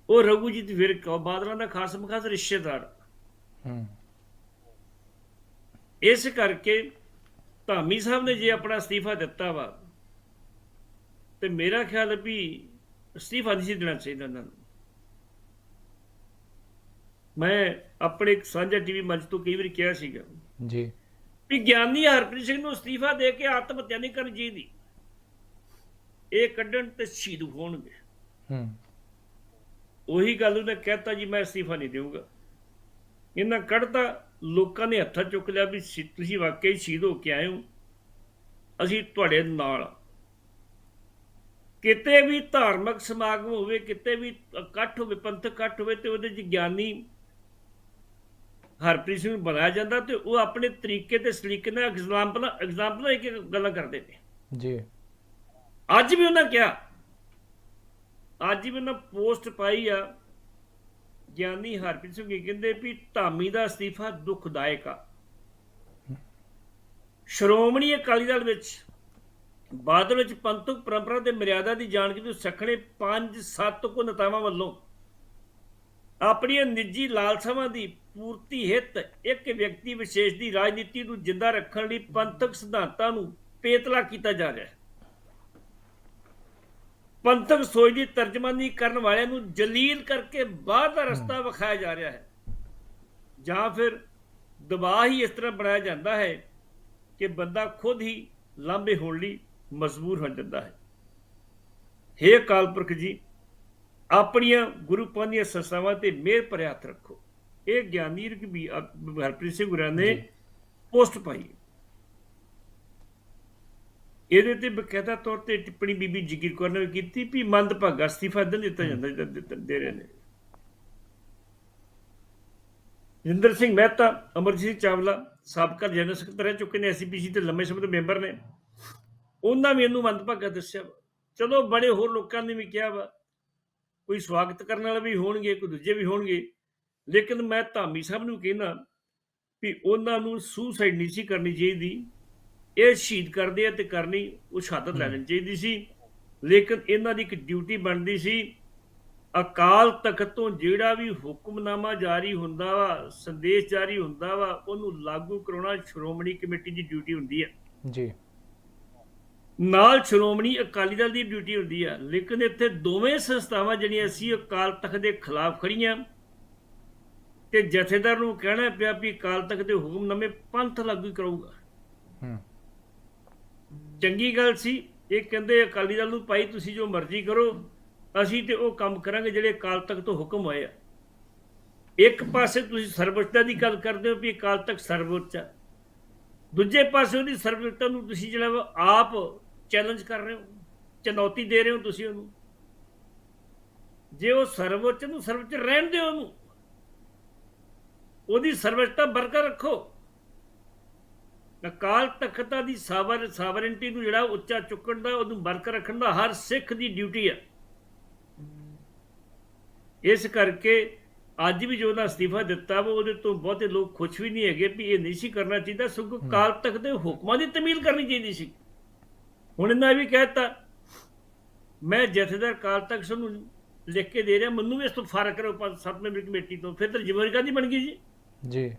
ਉਹ ਰਘੂਜੀਤ ਵਿਰਕ ਉਹ ਬਾਦਲਾਂ ਦਾ ਖਾਸ ਮਖਾਸ ਰਿਸ਼ਤੇਦਾਰ।
ਹੂੰ।
ਇਸ ਕਰਕੇ ਧਾਮੀ ਸਾਹਿਬ ਨੇ ਜੇ ਆਪਣਾ ਅਸਤੀਫਾ ਦਿੱਤਾ ਵਾ ਤੇ ਮੇਰਾ ਖਿਆਲ ਵੀ ਅਸਤੀਫਾ ਨਹੀਂ ਸੀ ਦੇਣਾ ਚਾਹੀਦਾ ਇਹਨਾਂ ਨੂੰ। ਮੈਂ ਆਪਣੇ ਇੱਕ ਸਾਂਝਾ ਟੀਵੀ ਮੰਚ ਤੋਂ ਕਈ ਵਾਰੀ ਕਿਹਾ ਸੀਗਾ
ਜੀ।
ਵੀ ਗਿਆਨੀ ਹਰਪ੍ਰੀਤ ਸਿੰਘ ਨੂੰ ਅਸਤੀਫਾ ਦੇ ਕੇ ਆਤਮ ਹੱਤਿਆ ਨਹੀਂ ਕਰਨੀ ਚਾਹੀਦੀ। ਇਹ ਕੱਢਣ ਤੇ ਸ਼ਹੀਦ ਹੋਣਗੇ।
ਹੂੰ।
ਉਹੀ ਗੱਲ ਉਹਨੇ ਕਹਿਤਾ ਜੀ ਮੈਂ ਅਸਤੀਫਾ ਨਹੀਂ ਦੇਵਾਂਗਾ ਇਹਨਾਂ ਕੱਢਤਾ ਲੋਕਾਂ ਨੇ ਹੱਥਾਂ ਚੁੱਕ ਲਿਆ ਵੀ ਤੁਸੀਂ ਵਾਕਈ ਸ਼ਹੀਦ ਹੋ ਕੇ ਆਏ ਹੋ। ਅਸੀਂ ਤੁਹਾਡੇ ਨਾਲ ਹਾਂ। ਕਿਤੇ ਵੀ ਧਾਰਮਿਕ ਸਮਾਗਮ ਹੋਵੇ ਕਿਤੇ ਵੀ ਇਕੱਠ ਹੋਵੇ ਪੰਥਕ ਇਕੱਠ ਹੋਵੇ ਤੇ ਉਹਦੇ ਚ ਗਿਆਨੀ ਹਰਪ੍ਰੀਤ ਸਿੰਘ ਬਣਾਇਆ ਜਾਂਦਾ ਤੇ ਉਹ ਆਪਣੇ ਤਰੀਕੇ ਤੇ ਸਲੀਕੇ ਨਾਲ ਐਗਜ਼ਾਮਪਲ ਐਗਜ਼ਾਮਪਲ ਇੱਕ ਇੱਕ ਗੱਲਾਂ ਕਰਦੇ ਨੇ।
ਜੀ।
ਅੱਜ ਵੀ ਉਹਨਾਂ ਕਿਹਾ ਅੱਜ ਵੀ ਉਹਨਾਂ ਪੋਸਟ ਪਾਈ ਆ ਗਿਆਨੀ ਹਰਪ੍ਰੀਤ ਸਿੰਘ ਕਹਿੰਦੇ ਵੀ ਧਾਮੀ ਦਾ ਅਸਤੀਫਾ ਦੁਖਦਾਇਕ ਆ। ਸ਼੍ਰੋਮਣੀ ਅਕਾਲੀ ਦਲ ਵਿੱਚ ਬਾਦਲ ਵਿੱਚ ਪੰਥਕ ਪਰੰਪਰਾ ਤੇ ਮਰਿਆਦਾ ਦੀ ਜਾਣਕਾਰੀ ਤੋਂ ਸਖਣੇ 5-7 ਕੋ ਨੇਤਾਵਾਂ ਵੱਲੋਂ। ਆਪਣੀਆਂ ਨਿੱਜੀ ਲਾਲਸਾਵਾਂ ਦੀ ਪੂਰਤੀ ਹਿੱਤ ਇੱਕ ਵਿਅਕਤੀ ਵਿਸ਼ੇਸ਼ ਦੀ ਰਾਜਨੀਤੀ ਨੂੰ ਜਿੰਦਾ ਰੱਖਣ ਲਈ ਪੰਥਕ ਸਿਧਾਂਤਾਂ ਨੂੰ ਪੇਤਲਾ ਕੀਤਾ ਜਾ ਰਿਹਾ ਹੈ। ਪੰਥਕ ਸੋਚ ਦੀ ਤਰਜਮਾਨੀ ਕਰਨ ਵਾਲਿਆਂ ਨੂੰ ਜਲੀਲ ਕਰਕੇ ਬਾਹਰ ਦਾ ਰਸਤਾ ਵਿਖਾਇਆ ਜਾ ਰਿਹਾ ਹੈ। ਜਾਂ ਫਿਰ ਦਬਾਅ ਹੀ ਇਸ ਤਰ੍ਹਾਂ ਬਣਾਇਆ ਜਾਂਦਾ ਹੈ ਕਿ ਬੰਦਾ ਖੁਦ ਹੀ ਲਾਂਬੇ ਹੋਣ ਲਈ ਮਜਬੂਰ ਹੋ ਜਾਂਦਾ ਹੈ। ਹੇ ਅਕਾਲ ਪੁਰਖ ਜੀ ਆਪਣੀਆਂ ਗੁਰੂ ਪਾਂਦੀਆਂ ਸੰਸਥਾਵਾਂ ਤੇ ਮਿਹਰ ਭਰਿਆ ਹੱਥ ਰੱਖੋ। ਇਹ ਗਿਆਨੀ ਰਘਬੀ ਹਰਪ੍ਰੀਤ ਸਿੰਘ ਗੁਰਾਂ ਨੇ ਪੋਸਟ ਪਾਈ। ਇਹਦੇ ਤੇ ਬਕਾਇਦਾ ਤੌਰ ਤੇ ਟਿੱਪਣੀ ਬੀਬੀ ਜਗੀਰ ਕੌਰ ਨੇ ਕੀਤੀ ਵੀ ਮੰਦਭਾਗਾ ਅਸਤੀਫਾ ਦੇ ਦਿੱਤਾ ਜਾਂਦਾ ਜਿਹੜਾ ਦੇ ਰਹੇ ਨੇ। ਜਿੰਦਰ ਸਿੰਘ ਮਹਿਤਾ ਅਮਰਜੀਤ ਚਾਵਲਾ ਸਾਬਕਾ ਜਨਰਲ ਸਕੱਤਰ ਰਹਿ ਚੁੱਕੇ ਨੇ ਐਸਪੀਸੀ ਦੇ ਲੰਮੇ ਸਮੇਂ ਤੋਂ ਮੈਂਬਰ ਨੇ। ਉਹਨਾਂ ਵੀ ਇਹਨੂੰ ਮੰਦਭਾਗਾ ਦੱਸਿਆ ਵਾ। ਚਲੋ ਬੜੇ ਹੋਰ ਲੋਕਾਂ ਨੇ ਵੀ ਕਿਹਾ ਵਾ ਕੋਈ ਸਵਾਗਤ ਕਰਨ ਵਾਲੇ ਵੀ ਹੋਣਗੇ ਕੋਈ ਦੂਜੇ ਵੀ ਹੋਣਗੇ। ਲੇਕਿਨ ਮੈਂ ਧਾਮੀ ਸਾਹਿਬ ਨੂੰ ਕਹਿਣਾ ਵੀ ਉਹਨਾਂ ਨੂੰ ਸੁਸਾਈਡ ਨਹੀਂ ਸੀ ਕਰਨੀ ਚਾਹੀਦੀ। ਇਹ ਸ਼ਹੀਦ ਕਰਦੇ ਆ ਤੇ ਕਰਨੀ ਉਹ ਸ਼ਹਾਦਤ ਲੈਣੀ ਚਾਹੀਦੀ ਸੀ। ਲੇਕਿਨ ਇਹਨਾਂ ਦੀ ਇੱਕ ਡਿਊਟੀ ਬਣਦੀ ਸੀ ਅਕਾਲ ਤਖਤ ਤੋਂ ਜਿਹੜਾ ਵੀ ਹੁਕਮਨਾਮਾ ਜਾਰੀ ਹੁੰਦਾ ਵਾ ਸੰਦੇਸ਼ ਜਾਰੀ ਹੁੰਦਾ ਵਾ ਉਹਨੂੰ ਲਾਗੂ ਕਰਾਉਣਾ ਸ਼੍ਰੋਮਣੀ ਕਮੇਟੀ ਦੀ ਡਿਊਟੀ ਹੁੰਦੀ ਹੈ
ਜੀ।
ਨਾਲ ਸ਼੍ਰੋਮਣੀ ਅਕਾਲੀ ਦਲ ਦੀ ਡਿਊਟੀ ਹੁੰਦੀ ਆ। ਲੇਕਿਨ ਇੱਥੇ ਦੋਵੇਂ ਸੰਸਥਾਵਾਂ ਜਿਹੜੀਆਂ ਸੀ ਅਕਾਲ ਤਖਤ ਦੇ ਖਿਲਾਫ ਖੜੀਆਂ ਤੇ ਜਥੇਦਾਰ ਨੂੰ ਕਹਿਣਾ ਪਿਆ ਵੀ ਅਕਾਲ ਤਖਤ ਦੇ ਹੁਕਮਨਾਮੇ ਪੰਥ ਲਾਗੂ ਕਰੂਗਾ
ਹੂੰ।
ਚੰਗੀ ਗੱਲ ਸੀ ਇਹ ਕਹਿੰਦੇ ਅਕਾਲੀ ਦਲ ਨੂੰ ਭਾਈ ਤੁਸੀਂ ਜੋ ਮਰਜ਼ੀ ਕਰੋ ਅਸੀਂ ਤੇ ਉਹ ਕੰਮ ਕਰਾਂਗੇ ਜਿਹੜੇ ਅਕਾਲ ਤਖਤ ਤੋਂ ਹੁਕਮ ਹੋਏ ਆ। ਇੱਕ ਪਾਸੇ ਤੁਸੀਂ ਸਰਵਉੱਚਤਾ ਦੀ ਗੱਲ ਕਰਦੇ ਹੋ ਵੀ ਅਕਾਲ ਤਖਤ ਸਰਵਉੱਚ ਆ। ਦੂਜੇ ਪਾਸੇ ਉਹਦੀ ਸਰਵਉੱਚਤਾ ਨੂੰ ਤੁਸੀਂ ਜਿਹੜਾ ਆਪ ਚੈਲੰਜ ਕਰ ਰਹੇ ਹੋ? ਚੁਣੌਤੀ ਦੇ ਰਹੇ ਹੋ ਤੁਸੀਂ ਉਹਨੂੰ? ਜੇ ਉਹ ਸਰਵਉੱਚ ਨੂੰ ਸਰਵਉੱਚ ਰਹਿਣ ਦਿਓ ਉਹਨੂੰ ਉਹਦੀ ਸਰਵਉੱਚਤਾ ਬਰਕਰਾਰ ਰੱਖੋ। ਅਕਾਲ ਤਖਤਾਂ ਦੀ ਸਾਵਰ ਸਾਵਰਨਟੀ ਨੂੰ ਜਿਹੜਾ ਉੱਚਾ ਚੁੱਕਣ ਦਾ ਉਹਨੂੰ ਬਰਕਰਾਰ ਰੱਖਣ ਦਾ ਹਰ ਸਿੱਖ ਦੀ ਡਿਊਟੀ ਹੈ ਇਸ ਕਰਕੇ ਅੱਜ ਵੀ ਜੋ ਉਹਦਾ ਅਸਤੀਫਾ ਦਿੱਤਾ ਵਾ ਉਹਦੇ ਤੋਂ ਬਹੁਤੇ ਲੋਕ ਖੁਸ਼ ਵੀ ਨਹੀਂ ਹੈਗੇ ਵੀ ਇਹ ਨਹੀਂ ਸੀ ਕਰਨਾ ਚਾਹੀਦਾ। ਸਗੋਂ ਕਾਲ ਤਖਤ ਦੇ ਹੁਕਮਾਂ ਦੀ ਤਮੀਲ ਕਰਨੀ ਚਾਹੀਦੀ ਸੀ। ਹੁਣ ਇਹਨਾਂ ਇਹ ਵੀ ਕਹਿਤਾ ਮੈਂ ਜਥੇਦਾਰ ਕਾਲ ਤਖਤ ਨੂੰ ਲਿਖ ਕੇ ਦੇ ਰਿਹਾ ਮੈਨੂੰ ਵੀ ਇਸ ਤੋਂ ਫ਼ਰਕ ਕਰੋ ਪੰਜ ਸੱਤ ਮੈਂਬਰੀ ਕਮੇਟੀ ਤੋਂ। ਫਿਰ ਤਾਂ ਜ਼ਿੰਮੇਵਾਰੀ ਕਾਹਦੀ ਬਣ ਗਈ ਜੀ?
ਜੀ।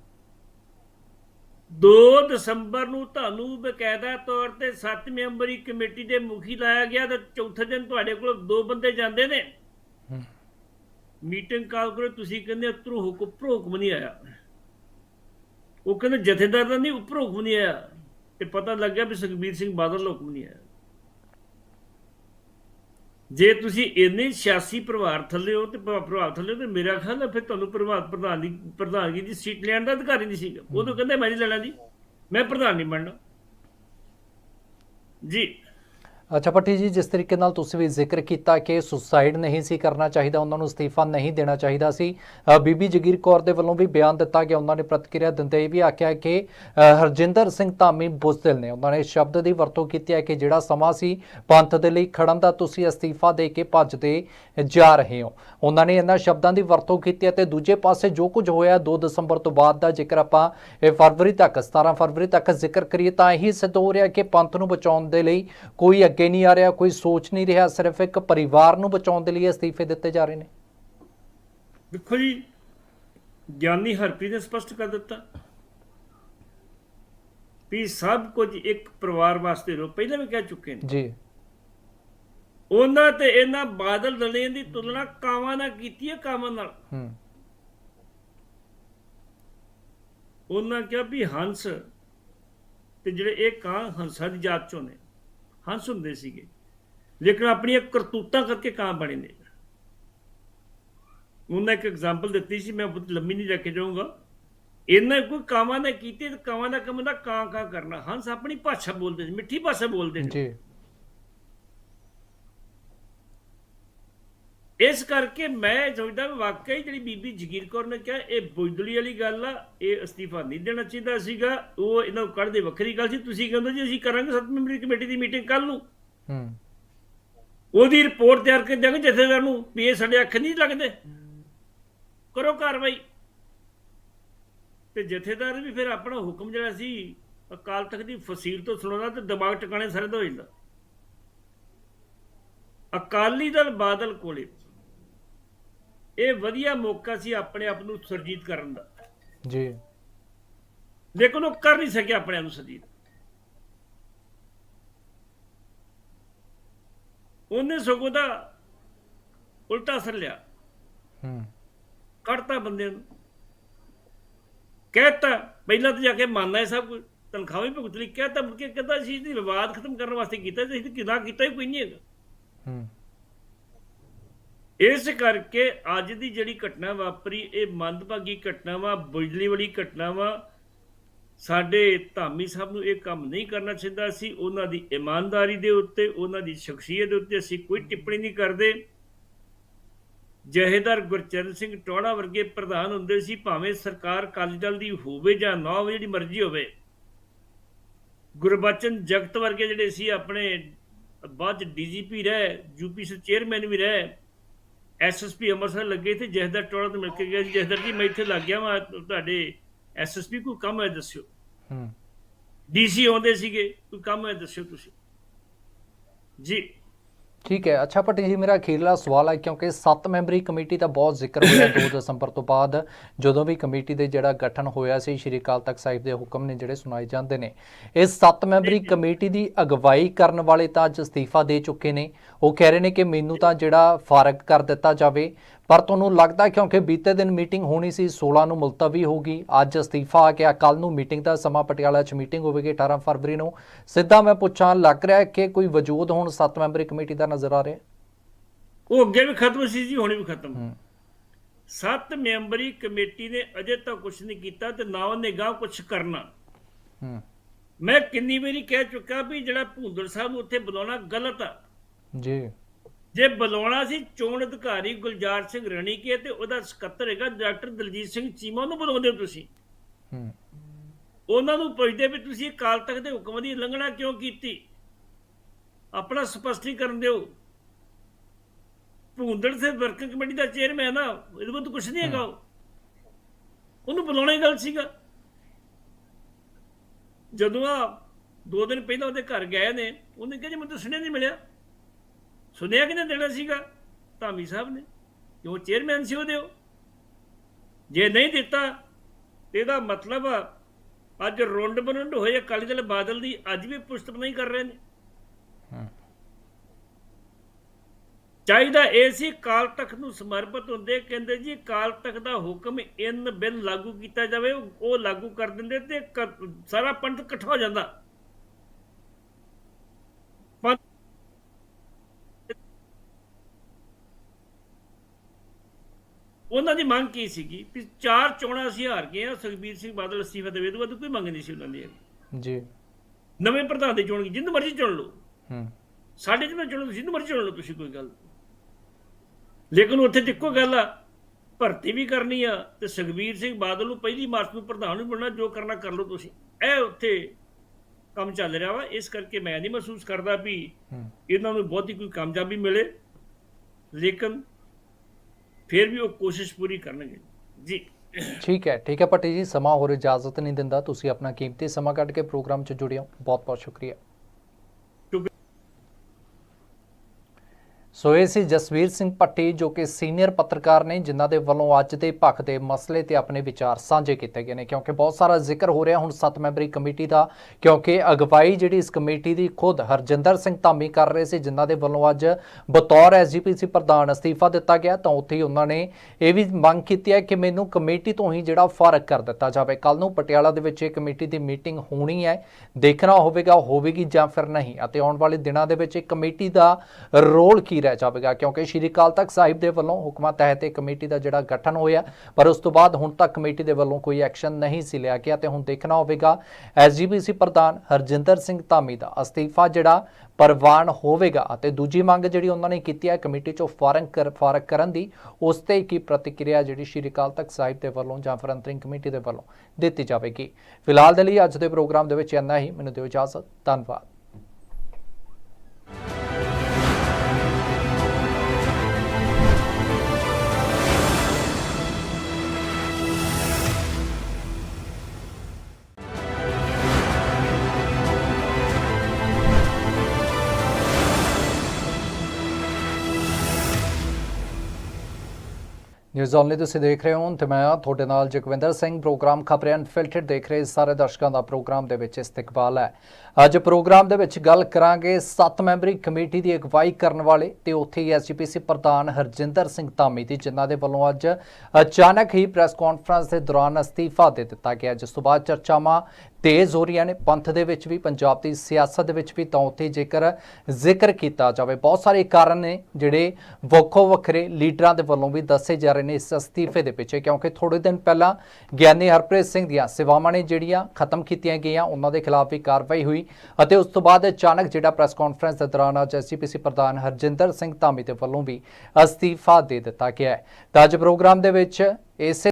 2 ਦਸੰਬਰ ਨੂੰ ਤੁਹਾਨੂੰ ਬਕਾਇਦਾ ਤੌਰ ਤੇ 7 ਮੈਂਬਰੀ ਕਮੇਟੀ ਦੇ ਮੁਖੀ ਲਾਇਆ ਗਿਆ ਤੇ ਚੌਥੇ ਦਿਨ ਤੁਹਾਡੇ ਕੋਲ ਦੋ ਬੰਦੇ ਜਾਂਦੇ ਨੇ। ਮੀਟਿੰਗ ਕਾਲ ਕਰੋ ਤੁਸੀਂ ਕਹਿੰਦੇ ਉੱਪਰੋਂ ਹੁਕਮ ਉੱਪਰੋਂ ਹੁਕਮ ਨਹੀਂ ਆਇਆ। ਉਹ ਕਹਿੰਦੇ ਜਥੇਦਾਰ ਦਾ ਨਹੀਂ ਉੱਪਰੋਂ ਹੁਕਮ ਨਹੀਂ ਆਇਆ। ਤੇ ਪਤਾ ਲੱਗਿਆ ਵੀ ਸੁਖਬੀਰ ਸਿੰਘ ਬਾਦਲ ਹੁਕਮ ਨਹੀਂ ਆਇਆ। ਜੇ ਤੁਸੀਂ ਇੰਨੇ ਸਿਆਸੀ ਪਰਿਵਾਰ ਥੱਲੇ ਹੋ ਤੇ ਪ੍ਰਭਾਵ ਥੱਲੇ ਹੋ ਤੇ ਮੇਰਾ ਖਿਆਲ ਹੈ ਫਿਰ ਤੁਹਾਨੂੰ ਪ੍ਰਭਾਵ ਪ੍ਰਧਾਨ ਦੀ ਪ੍ਰਧਾਨਗੀ ਦੀ ਸੀਟ ਲੈਣ ਦਾ ਅਧਿਕਾਰੀ ਨਹੀਂ ਸੀਗਾ। ਉਦੋਂ ਕਹਿੰਦੇ ਮੈਂ ਨਹੀਂ ਲੈਣਾ ਜੀ। ਮੈਂ ਪ੍ਰਧਾਨ ਨਹੀਂ ਬਣਨਾ। ਜੀ।
ਅੱਛਾ ਭੱਟੀ ਜੀ, ਜਿਸ ਤਰੀਕੇ ਨਾਲ ਤੁਸੀਂ ਵੀ ਜ਼ਿਕਰ ਕੀਤਾ ਕਿ ਸੁਸਾਈਡ ਨਹੀਂ ਸੀ ਕਰਨਾ ਚਾਹੀਦਾ, ਉਹਨਾਂ ਨੂੰ ਅਸਤੀਫਾ ਨਹੀਂ ਦੇਣਾ ਚਾਹੀਦਾ ਸੀ ਬੀਬੀ ਜਗੀਰ ਕੌਰ ਦੇ ਵੱਲੋਂ ਵੀ ਬਿਆਨ ਦਿੱਤਾ ਗਿਆ। ਉਹਨਾਂ ਨੇ ਪ੍ਰਤੀਕਿਰਿਆ ਦਿੰਦੇ ਇਹ ਵੀ ਆਖਿਆ ਕਿ ਹਰਜਿੰਦਰ ਸਿੰਘ ਧਾਮੀ ਬੁਜ਼ਦਿਲ ਨੇ। ਉਹਨਾਂ ਨੇ ਸ਼ਬਦ ਦੀ ਵਰਤੋਂ ਕੀਤੀ ਹੈ ਕਿ ਜਿਹੜਾ ਸਮਾਂ ਸੀ, ਪੰਥ ਦੇ ਲਈ ਖੜਨ ਦਾ ਤੁਸੀਂ ਅਸਤੀਫਾ ਦੇ ਕੇ ਭੱਜਦੇ ਜਾ ਰਹੇ ਹੋ। ਉਹਨਾਂ ਨੇ ਇਹਨਾਂ ਸ਼ਬਦਾਂ ਦੀ ਵਰਤੋਂ ਕੀਤੀ ਹੈ ਤੇ ਦੂਜੇ ਪਾਸੇ ਜੋ ਕੁਝ ਹੋਇਆ 2 ਦਸੰਬਰ ਤੋਂ ਬਾਅਦ ਦਾ ਜੇਕਰ ਆਪਾਂ, ਇਹ ਫਰਵਰੀ ਤੱਕ 17 ਫਰਵਰੀ ਤੱਕ ਜ਼ਿਕਰ ਕਰੀਏ ਤਾਂ ਇਹੀ ਸਿੱਧ ਹੋ ਰਿਹਾ ਕਿ ਪੰਥ ਨੂੰ ਬਚਾਉਣ ਦੇ ਲਈ ਕੋਈ ਅੱਗੇ ਨਹੀਂ ਆ ਰਿਹਾ ਕੋਈ ਸੋਚ ਨਹੀਂ ਰਿਹਾ ਸਿਰਫ ਇੱਕ ਪਰਿਵਾਰ ਨੂੰ ਬਚਾਉਣ ਦੇ ਲਈ ਅਸਤੀਫੇ ਦਿੱਤੇ ਜਾ ਰਹੇ ਨੇ।
ਦੇਖੋ ਜੀ ਗਿਆਨੀ ਹਰਪ੍ਰੀਤ ਨੇ ਸਪਸ਼ਟ ਕਰ ਦਿੱਤਾ ਵੀ ਸਭ ਕੁਝ ਇੱਕ ਪਰਿਵਾਰ ਵਾਸਤੇ ਰੋ ਪਹਿਲਾਂ ਵੀ ਕਹਿ ਚੁੱਕੇ ਨੇ।
ਜੀ।
ਉਹਨਾਂ ਤੇ ਇਹਨਾਂ ਬਾਦਲ ਦਲਿਆਂ ਦੀ ਤੁਲਨਾ ਕਾਵਾਂ ਨਾਲ ਕੀਤੀ ਹੈ ਕਾਵਾਂ ਨਾਲ?
ਹੂੰ।
ਉਹਨਾਂ ਕਿਹਾ ਵੀ ਹੰਸ ਤੇ ਜਿਹੜੇ ਇਹ ਕਾਂ ਹੰਸਾਂ ਦੀ ਜਾਤ ਚੋਂ ਨੇ ਹੰਸ ਹੁੰਦੇ ਸੀਗੇ। ਲੇਕਿਨ ਆਪਣੀਆਂ ਕਰਤੂਤਾਂ ਕਰਕੇ ਕਾਂ ਬਣੇ ਨੇ। ਉਹਨਾਂ ਇੱਕ ਐਗਜ਼ਾਮਪਲ ਦਿੱਤੀ ਸੀ, ਮੈਂ ਬਹੁਤ ਲੰਮੀ ਨਹੀਂ ਲੈ ਕੇ ਜਾਊਂਗਾ। ਇਹਨਾਂ ਕੋਈ ਕਾਵਾਂ ਨੇ ਕੀਤੀ ਕਾਵਾਂ ਦਾ ਕੰਮ ਦਾ ਕਾਂ ਕਾਂ ਕਰਨਾ। ਹੰਸ ਆਪਣੀ ਭਾਸ਼ਾ ਬੋਲਦੇ ਸੀ, ਮਿੱਠੀ ਭਾਸ਼ਾ ਬੋਲਦੇ ਨੇ
ਜੀ।
ਇਸ ਕਰਕੇ ਮੈਂ ਸੋਚਦਾ ਵੀ ਵਾਕਈ ਜਿਹੜੀ ਬੀਬੀ ਜਗੀਰ ਕੌਰ ਨੇ ਕਿਹਾ ਇਹ ਬੁੱਧਲੀ ਵਾਲੀ ਗੱਲ ਆ ਇਹ ਅਸਤੀਫਾ ਨਹੀਂ ਦੇਣਾ ਚਾਹੀਦਾ ਸੀਗਾ ਉਹ ਇਹਨਾਂ ਨੂੰ ਕੱਢਦੇ ਵੱਖਰੀ ਗੱਲ ਸੀ। ਤੁਸੀਂ ਕਹਿੰਦੇ ਜੀ ਅਸੀਂ ਕਰਾਂਗੇ ਸੱਤ ਮੈਂਬਰੀ ਕਮੇਟੀ ਦੀ ਮੀਟਿੰਗ ਕੱਲ ਨੂੰ।
ਹੂੰ।
ਉਹਦੀ ਰਿਪੋਰਟ ਤਿਆਰ ਕਰਕੇ ਦੇਵਾਂਗੇ ਜਥੇਦਾਰ ਨੂੰ ਵੀ ਇਹ ਸਾਡੇ ਅੱਖ ਨਹੀਂ ਲੱਗਦੇ। ਕਰੋ ਕਾਰਵਾਈ। ਤੇ ਜਥੇਦਾਰ ਵੀ ਫਿਰ ਆਪਣਾ ਹੁਕਮ ਜਿਹੜਾ ਸੀ ਅਕਾਲ ਤਖਤ ਦੀ ਫਸੀਲ ਤੋਂ ਸੁਣਾਉਣਾ ਤੇ ਦਿਮਾਗ ਟਿਕਾਣੇ ਸਾਰੇ ਦਾ ਹੋ ਜਾਂਦਾ। ਅਕਾਲੀ ਦਲ ਬਾਦਲ ਕੋਲੇ। ਇਹ ਵਧੀਆ ਮੌਕਾ ਸੀ ਆਪਣੇ ਆਪ ਨੂੰ ਸਰਜੀਤ ਕਰਨ ਦਾ।
ਜੀ।
ਲੇਕਿਨ ਉਹ ਕਰ ਨਹੀਂ ਸਕਿਆ ਆਪਣੇ ਆਪ ਨੂੰ ਸਰਜੀਤ। ਉਹਨੇ ਸਗੋਂ ਦਾ ਉਲਟਾ ਅਸਰ ਲਿਆ।
ਹੂੰ।
ਕੱਢਤਾ ਬੰਦੇ ਨੂੰ। ਕਹਿਤਾ ਪਹਿਲਾਂ ਤਾਂ ਜਾ ਕੇ ਮੰਨਣਾ ਹੈ ਸਭ ਕੁਝ। ਤਨਖਾਹ ਵੀ ਭੁਗਤ ਲਈ। ਕਹਿਤਾ ਮੁੜ ਕੇ ਕਹਿੰਦਾ ਸੀ ਜੀ ਵਿਵਾਦ ਖਤਮ ਕਰਨ ਵਾਸਤੇ ਕੀਤਾ ਸੀ ਕਿਦਾਂ ਕੀਤਾ ਹੀ ਕੋਈ ਨਹੀਂ ਹੈਗਾ।
ਹੂੰ।
ਇਸ ਕਰਕੇ ਅੱਜ ਦੀ ਜਿਹੜੀ ਘਟਨਾ ਵਾਪਰੀ, ਇਹ ਮੰਦਭਾਗੀ ਘਟਨਾ ਵਾ, ਬਿਜਲੀ ਵਾਲੀ ਘਟਨਾ ਵਾ, ਸਾਡੇ ਧਾਮੀ ਸਾਹਿਬ ਨੂੰ ਇਹ ਕੰਮ ਨਹੀਂ ਕਰਨਾ ਚਾਹੀਦਾ ਸੀ। ਉਹਨਾਂ ਦੀ ਇਮਾਨਦਾਰੀ ਦੇ ਉੱਤੇ, ਉਹਨਾਂ ਦੀ ਸ਼ਖਸੀਅਤ ਦੇ ਉੱਤੇ ਅਸੀਂ ਕੋਈ ਟਿੱਪਣੀ ਨਹੀਂ ਕਰਦੇ। ਜਹੇਦਾਰ ਗੁਰਚਰਨ ਸਿੰਘ ਟੋੜਾ ਵਰਗੇ ਪ੍ਰਧਾਨ ਹੁੰਦੇ ਸੀ, ਭਾਵੇਂ ਸਰਕਾਰ ਅਕਾਲੀ ਦਲ ਦੀ ਹੋਵੇ ਜਾਂ ਨਾ ਹੋਵੇ, ਜਿਹੜੀ ਮਰਜ਼ੀ ਹੋਵੇ। ਗੁਰਬਚਨ ਜਗਤ ਵਰਗੇ ਜਿਹੜੇ ਸੀ, ਆਪਣੇ ਬਾਅਦ ਡੀਜੀਪੀ ਰਹੇ, ਯੂਪੀ ਸੇ ਚੇਅਰਮੈਨ ਵੀ ਰਹੇ ਐਸਐਸਪੀ ਅੰਮ੍ਰਿਤਸਰ ਲੱਗੇ ਤੇ ਜਹਦਰ ਟੋੜਾ ਤੋਂ ਮਿਲ ਕੇ ਗਿਆ ਜੀ। ਜਹਦਰ ਜੀ ਮੈਂ ਇੱਥੇ ਲੱਗ ਗਿਆ ਵਾਂ ਤੁਹਾਡੇ ਐਸਐਸਪੀ ਕੋਈ ਕੰਮ ਹੈ ਦੱਸਿਓ।
ਹੂੰ।
ਡੀਸੀ ਆਉਂਦੇ ਸੀਗੇ ਕੋਈ ਕੰਮ ਹੈ ਦੱਸਿਓ ਤੁਸੀਂ। ਜੀ।
ਠੀਕ ਹੈ। ਅੱਛਾ ਭੱਟੀ ਜੀ ਮੇਰਾ ਅਖੀਰਲਾ ਸਵਾਲ ਹੈ ਕਿਉਂਕਿ 7 ਮੈਂਬਰੀ ਕਮੇਟੀ ਦਾ ਬਹੁਤ ਜ਼ਿਕਰ ਹੋਇਆ 2 ਦਸੰਬਰ ਤੋਂ ਬਾਅਦ। ਜਦੋਂ ਵੀ ਕਮੇਟੀ ਦੇ ਜਿਹੜਾ ਗਠਨ ਹੋਇਆ ਸੀ ਸ਼੍ਰੀ ਅਕਾਲ ਤਖਤ ਸਾਹਿਬ ਦੇ ਹੁਕਮ ਨੇ ਜਿਹੜੇ ਸੁਣਾਏ ਜਾਂਦੇ ਨੇ। ਇਸ 7 ਮੈਂਬਰੀ ਕਮੇਟੀ ਦੀ ਅਗਵਾਈ ਕਰਨ ਵਾਲੇ ਤਾਂ ਅੱਜ ਅਸਤੀਫਾ ਦੇ ਚੁੱਕੇ ਨੇ। ਉਹ ਕਹਿ ਰਹੇ ਨੇ ਕਿ ਮੈਨੂੰ ਤਾਂ ਜਿਹੜਾ ਫਾਰਗ ਕਰ ਦਿੱਤਾ ਜਾਵੇ ਪਰ ਤੁਹਾਨੂੰ ਲੱਗਦਾ ਕਿਉਂਕਿ ਬੀਤੇ ਦਿਨ ਮੀਟਿੰਗ ਹੋਣੀ ਸੀ 16 ਨੂੰ ਮੁਲਤਵੀ ਹੋਗੀ ਅੱਜ ਅਸਤੀਫਾ ਆ ਗਿਆ। ਕੱਲ ਨੂੰ ਮੀਟਿੰਗ ਦਾ ਸਮਾਂ ਪਟਿਆਲਾ 'ਚ ਮੀਟਿੰਗ ਹੋਵੇਗੀ 18 ਫਰਵਰੀ ਨੂੰ। ਸਿੱਧਾ ਮੈਂ ਪੁੱਛਾਂ ਲੱਗ ਰਿਹਾ ਹੈ ਕਿ ਕੋਈ ਵਜੂਦ ਹੁਣ 7 ਮੈਂਬਰੀ ਕਮੇਟੀ ਦਾ ਨਜ਼ਰ ਆ ਰਿਹਾ? ਹੈ
ਉਹ ਅੱਗੇ ਵੀ ਖਤਮ ਸੀ ਜੀ ਹੁਣ ਵੀ ਖਤਮ।
ਹੂੰ।
ਸੱਤ ਮੈਂਬਰੀ ਕਮੇਟੀ ਨੇ ਅਜੇ ਤੱਕ ਕੁਝ ਨਹੀਂ ਕੀਤਾ ਤੇ ਨਾ ਉਹਨੇ ਗਾਹ ਕੁਝ ਕਰਨਾ।
ਹੂੰ।
ਮੈਂ ਕਿੰਨੀ ਵਾਰੀ ਕਹਿ ਚੁੱਕਾ ਵੀ ਜਿਹੜਾ ਭੂੰਦੜ ਸਾਹਿਬ ਨੂੰ ਉੱਥੇ ਬੁਲਾਉਣਾ ਗਲਤ ਆ।
ਜੀ।
ਜੇ ਬੁਲਾਉਣਾ ਸੀ ਚੋਣ ਅਧਿਕਾਰੀ ਗੁਲਜ਼ਾਰ ਸਿੰਘ ਰਣੀਕੇ ਤੇ ਉਹਦਾ ਸਕੱਤਰ ਹੈਗਾ ਡਾਕਟਰ ਦਲਜੀਤ ਸਿੰਘ ਚੀਮਾ ਨੂੰ ਬੁਲਾਉਂਦੇ ਹੋ ਤੁਸੀਂ?
ਹੂੰ।
ਉਹਨਾਂ ਨੂੰ ਪੁੱਛਦੇ ਵੀ ਤੁਸੀਂ ਅਕਾਲ ਤਖਤ ਦੇ ਹੁਕਮ ਦੀ ਉਲੰਘਣਾ ਕਿਉਂ ਕੀਤੀ? ਆਪਣਾ ਸਪਸ਼ਟੀਕਰਨ ਦਿਓ। ਭੂੰਦੜ ਸੇ ਵਰਕਿੰਗ ਕਮੇਟੀ ਦਾ ਚੇਅਰਮੈਨ ਆ ਇਹਦੇ ਕੋਲ ਕੁਝ ਨਹੀਂ ਹੈਗਾ ਉਹ। ਉਹਨੂੰ ਬੁਲਾਉਣਾ ਗੱਲ ਸੀਗਾ। ਜਦੋਂ ਆ ਦੋ ਦਿਨ ਪਹਿਲਾਂ ਉਹਦੇ ਘਰ ਗਏ ਨੇ ਉਹਨੇ ਕਿਹਾ ਜੀ ਮੈਨੂੰ ਸੁਣਿਆ ਨਹੀਂ ਮਿਲਿਆ। ਸੁਣਿਆ ਕਿਨੇ ਦੇਣਾ ਸੀਗਾ? ਧਾਮੀ ਸਾਹਿਬ ਨੇ। ਕਿਉਂ ਚੇਅਰਮੈਨ ਸੀ ਉਹਦੇ ਉਹ। ਜੇ ਨਹੀਂ ਦਿੱਤਾ ਤੇ ਇਹਦਾ ਮਤਲਬ ਅੱਜ ਰੁੰਡ ਬਰੁੰਡ ਹੋਏ ਅਕਾਲੀ ਦਲ ਬਾਦਲ ਦੀ ਅੱਜ ਵੀ ਪੁਸ਼ਤਕ ਨਹੀਂ ਕਰ ਰਹੇ ਨੇ। ਚਾਹੀਦਾ ਇਹ ਸੀ ਕਾਲ ਤਖਤ ਨੂੰ ਸਮਰਪਿਤ ਹੁੰਦੇ ਕਹਿੰਦੇ ਜੀ ਕਾਲ ਤਖਤ ਦਾ ਹੁਕਮ ਇਨ ਬਿਨ ਲਾਗੂ ਕੀਤਾ ਜਾਵੇ ਉਹ ਲਾਗੂ ਕਰ ਦਿੰਦੇ ਤੇ ਕ- ਸਾਰਾ ਪੰਥ ਇਕੱਠਾ ਹੋ ਜਾਂਦਾ। ਉਹਨਾਂ ਦੀ ਮੰਗ ਕੀ ਸੀਗੀ? ਵੀ ਚਾਰ ਚੋਣਾਂ ਅਸੀਂ ਹਾਰ ਗਏ ਆ ਸੁਖਬੀਰ ਸਿੰਘ ਬਾਦਲ ਅਸਤੀਫਾ ਦੇਵੇ ਤੋਂ ਬਾਅਦ ਕੋਈ ਮੰਗ ਨਹੀਂ ਸੀ ਉਹਨਾਂ ਦੀ
ਜੀ।
ਨਵੇਂ ਪ੍ਰਧਾਨ ਦੀ ਚੋਣ ਜਿੰਦ ਮਰਜ਼ੀ ਚੁਣ ਲਓ।
ਹੂੰ।
ਸਾਡੇ ਜਿਵੇਂ ਚੁਣੋ ਤੁਸੀਂ ਜਿੰਦ ਮਰਜ਼ੀ ਚੁਣ ਲਓ ਤੁਸੀਂ ਕੋਈ ਗੱਲ। ਲੇਕਿਨ ਉੱਥੇ ਇੱਕੋ ਗੱਲ ਆ ਭਰਤੀ ਵੀ ਕਰਨੀ ਆ ਤੇ ਸੁਖਬੀਰ ਸਿੰਘ ਬਾਦਲ ਨੂੰ ਪਹਿਲੀ ਮਾਰਚ ਨੂੰ ਪ੍ਰਧਾਨ ਵੀ ਬਣਨਾ ਜੋ ਕਰਨਾ ਕਰ ਲਓ ਤੁਸੀਂ। ਇਹ ਉੱਥੇ ਕੰਮ ਚੱਲ ਰਿਹਾ ਵਾ ਇਸ ਕਰਕੇ ਮੈਂ ਨਹੀਂ ਮਹਿਸੂਸ ਕਰਦਾ ਵੀ ਇਹਨਾਂ ਨੂੰ ਬਹੁਤੀ ਕੋਈ ਕਾਮਯਾਬੀ ਮਿਲੇ। ਲੇਕਿਨ ਫਿਰ ਵੀ ਉਹ ਕੋਸ਼ਿਸ਼ ਪੂਰੀ ਕਰਨਗੇ। ਜੀ।
ਠੀਕ ਹੈ ਠੀਕ ਹੈ ਭੱਟੀ ਜੀ, ਸਮਾਂ ਹੋਰ ਇਜਾਜ਼ਤ ਨਹੀਂ ਦਿੰਦਾ। ਤੁਸੀਂ ਆਪਣਾ ਕੀਮਤੀ ਸਮਾਂ ਕੱਢ ਕੇ ਪ੍ਰੋਗਰਾਮ 'ਚ ਜੁੜਿਓ। ਬਹੁਤ ਬਹੁਤ ਸ਼ੁਕਰੀਆ। ਸੋ ਇਹ ਸੀ ਜਸਵੀਰ ਸਿੰਘ ਭੱਟੀ, ਜੋ ਕਿ ਸੀਨੀਅਰ ਪੱਤਰਕਾਰ ਨੇ, ਜਿਨ੍ਹਾਂ ਦੇ ਵੱਲੋਂ ਅੱਜ ਦੇ ਪੱਖ ਦੇ ਮਸਲੇ ਤੇ ਆਪਣੇ ਵਿਚਾਰ ਸਾਂਝੇ ਕੀਤੇ ਗਏ ਨੇ। ਕਿਉਂਕਿ ਬਹੁਤ ਸਾਰਾ ਜ਼ਿਕਰ ਹੋ ਰਿਹਾ ਹੁਣ 7 ਮੈਂਬਰੀ ਕਮੇਟੀ ਦਾ, ਕਿਉਂਕਿ ਅਗਵਾਈ ਜਿਹੜੀ ਇਸ ਕਮੇਟੀ ਦੀ ਖੁਦ ਹਰਜਿੰਦਰ ਸਿੰਘ ਧਾਮੀ ਕਰ ਰਹੇ ਸੀ, ਜਿਨ੍ਹਾਂ ਦੇ ਵੱਲੋਂ ਅੱਜ ਬਤੌਰ ਐਸਜੀਪੀਸੀ ਪ੍ਰਧਾਨ ਅਸਤੀਫਾ ਦਿੱਤਾ ਗਿਆ। ਤਾਂ ਉੱਥੇ ਹੀ ਉਹਨਾਂ ਨੇ ਇਹ ਵੀ ਮੰਗ ਕੀਤੀ ਹੈ ਕਿ ਮੈਨੂੰ ਕਮੇਟੀ ਤੋਂ ਹੀ ਜਿਹੜਾ ਫ਼ਰਕ ਕਰ ਦਿੱਤਾ ਜਾਵੇ। ਕੱਲ ਨੂੰ ਪਟਿਆਲਾ ਦੇ ਵਿੱਚ ਇਹ ਕਮੇਟੀ ਦੀ ਮੀਟਿੰਗ ਹੋਣੀ ਹੈ। ਦੇਖਣਾ ਹੋਵੇਗਾ, ਹੋਵੇਗੀ ਜਾਂ ਫਿਰ ਨਹੀਂ। ਅਤੇ ਆਉਣ ਵਾਲੇ ਦਿਨਾਂ ਦੇ ਵਿੱਚ ਇਹ ਕਮੇਟੀ ਦਾ ਰੋਲ ਕੀ ਰਹਿ ਜਾਵੇਗਾ, ਕਿਉਂਕਿ ਸ਼੍ਰੀ ਅਕਾਲ ਤਖਤ ਸਾਹਿਬ ਦੇ ਵੱਲੋਂ ਹੁਕਮਾਂ ਤਹਿਤ ਇਹ ਕਮੇਟੀ ਦਾ ਜਿਹੜਾ ਗਠਨ ਹੋਇਆ, ਪਰ ਉਸ ਤੋਂ ਬਾਅਦ ਹੁਣ ਤੱਕ ਕਮੇਟੀ ਦੇ ਵੱਲੋਂ ਕੋਈ ਐਕਸ਼ਨ ਨਹੀਂ ਸੀ ਲਿਆ ਗਿਆ ਤੇ ਹੁਣ ਦੇਖਣਾ ਹੋਵੇਗਾ ਐਸਜੀਪੀਸੀ ਪ੍ਰਧਾਨ ਹਰਜਿੰਦਰ ਸਿੰਘ ਧਾਮੀ ਦਾ ਅਸਤੀਫਾ ਜਿਹੜਾ ਪ੍ਰਵਾਨ ਹੋਵੇਗਾ ਅਤੇ ਦੂਜੀ ਮੰਗ ਜਿਹੜੀ ਉਹਨਾਂ ਨੇ ਕੀਤੀ ਹੈ ਕਮੇਟੀ ਚੋਂ ਫਾਰਗ ਕਰ ਫਾਰਕ ਕਰਨ ਦੀ, ਉਸ ਤੇ ਕੀ ਪ੍ਰਤੀਕਿਰਿਆ ਜਿਹੜੀ ਸ਼੍ਰੀ ਅਕਾਲ ਤਖਤ ਸਾਹਿਬ ਦੇ ਵੱਲੋਂ ਜਾਂ ਫਿਰ ਅੰਤਰਿੰਗ ਕਮੇਟੀ ਦੇ ਵੱਲੋਂ ਦਿੱਤੀ ਜਾਵੇਗੀ। ਫਿਲਹਾਲ ਦੇ ਲਈ ਅੱਜ ਦੇ ਪ੍ਰੋਗਰਾਮ ਦੇ ਵਿੱਚ ਇੰਨਾ ਹੀ, ਮੈਨੂੰ ਦਿਓ ਇਜਾਜ਼ਤ, ਧੰਨਵਾਦ। ਨਿਊਜ਼ ਓਨਲੀ ਤੁਸੀਂ ਦੇਖ ਰਹੇ ਹੋ, ਤੇ ਮੈਂ ਹਾਂ ਤੁਹਾਡੇ ਨਾਲ ਜਗਵਿੰਦਰ ਸਿੰਘ। ਪ੍ਰੋਗਰਾਮ ਖਬਰੇ ਅਨਫਿਲਟਰਡ ਦੇਖ ਰਹੇ ਸਾਰੇ ਦਰਸ਼ਕਾਂ ਦਾ ਪ੍ਰੋਗਰਾਮ ਦੇ ਵਿੱਚ ਇਸਤਕਬਾਲ ਹੈ। ਅੱਜ ਪ੍ਰੋਗਰਾਮ ਦੇ ਵਿੱਚ ਗੱਲ ਕਰਾਂਗੇ 7 ਮੈਂਬਰੀ ਕਮੇਟੀ ਦੀ ਅਗਵਾਈ ਕਰਨ ਵਾਲੇ ਤੇ ਉੱਥੇ ਹੀ ਐਸਜੀਪੀਸੀ ਪ੍ਰਧਾਨ ਹਰਜਿੰਦਰ ਸਿੰਘ ਧਾਮੀ ਦੀ, ਜਿਨ੍ਹਾਂ ਦੇ ਵੱਲੋਂ ਅੱਜ ਅਚਾਨਕ ਹੀ ਪ੍ਰੈਸ ਕਾਨਫਰੰਸ ਦੇ ਦੌਰਾਨ ਅਸਤੀਫਾ ਦੇ ਦਿੱਤਾ ਗਿਆ, ਜਿਸ ਤੋਂ ਬਾਅਦ ਚਰਚਾਵਾਂ ਤੇਜ਼ ਹੋ ਰਹੀਆਂ ਨੇ। ਪੰਥ ਦੇ ਵਿੱਚ ਵੀ, ਪੰਜਾਬ ਦੀ ਸਿਆਸਤ ਦੇ ਵਿੱਚ ਵੀ ਤਾਂ ਉੱਥੇ ਜੇਕਰ ਜ਼ਿਕਰ ਕੀਤਾ ਜਾਵੇ, ਬਹੁਤ ਸਾਰੇ ਕਾਰਨ ਨੇ ਜਿਹੜੇ ਵੱਖੋ ਵੱਖਰੇ ਲੀਡਰਾਂ ਦੇ ਵੱਲੋਂ ਵੀ ਦੱਸੇ ਜਾ ਰਹੇ ਨੇ ਇਸ ਅਸਤੀਫੇ ਦੇ ਪਿੱਛੇ, ਕਿਉਂਕਿ ਥੋੜੇ ਦਿਨ ਪਹਿਲਾਂ ਗਿਆਨੀ ਹਰਪ੍ਰੀਤ ਸਿੰਘ ਦੀਆਂ ਸੇਵਾਵਾਂ ਨੇ ਜਿਹੜੀਆਂ ਖਤਮ ਕੀਤੀਆਂ ਗਈਆਂ, ਉਹਨਾਂ ਦੇ ਖਿਲਾਫ ਵੀ ਕਾਰਵਾਈ ਹੋਈ ਅਤੇ ਉਸ ਤੋਂ ਬਾਅਦ ਅਚਾਨਕ ਜਿਹੜਾ ਪ੍ਰੈਸ ਕਾਨਫਰੰਸ ਦੇ ਦੌਰਾਨ ਅੱਜ ਐਸਜੀਪੀਸੀ ਪ੍ਰਧਾਨ ਹਰਜਿੰਦਰ ਸਿੰਘ ਧਾਮੀ ਦੇ ਵੱਲੋਂ ਵੀ ਅਸਤੀਫਾ ਦੇ ਦਿੱਤਾ ਗਿਆ ਹੈ। ਤਾਂ ਅੱਜ ਪ੍ਰੋਗਰਾਮ ਦੇ ਵਿੱਚ ਇਸੇ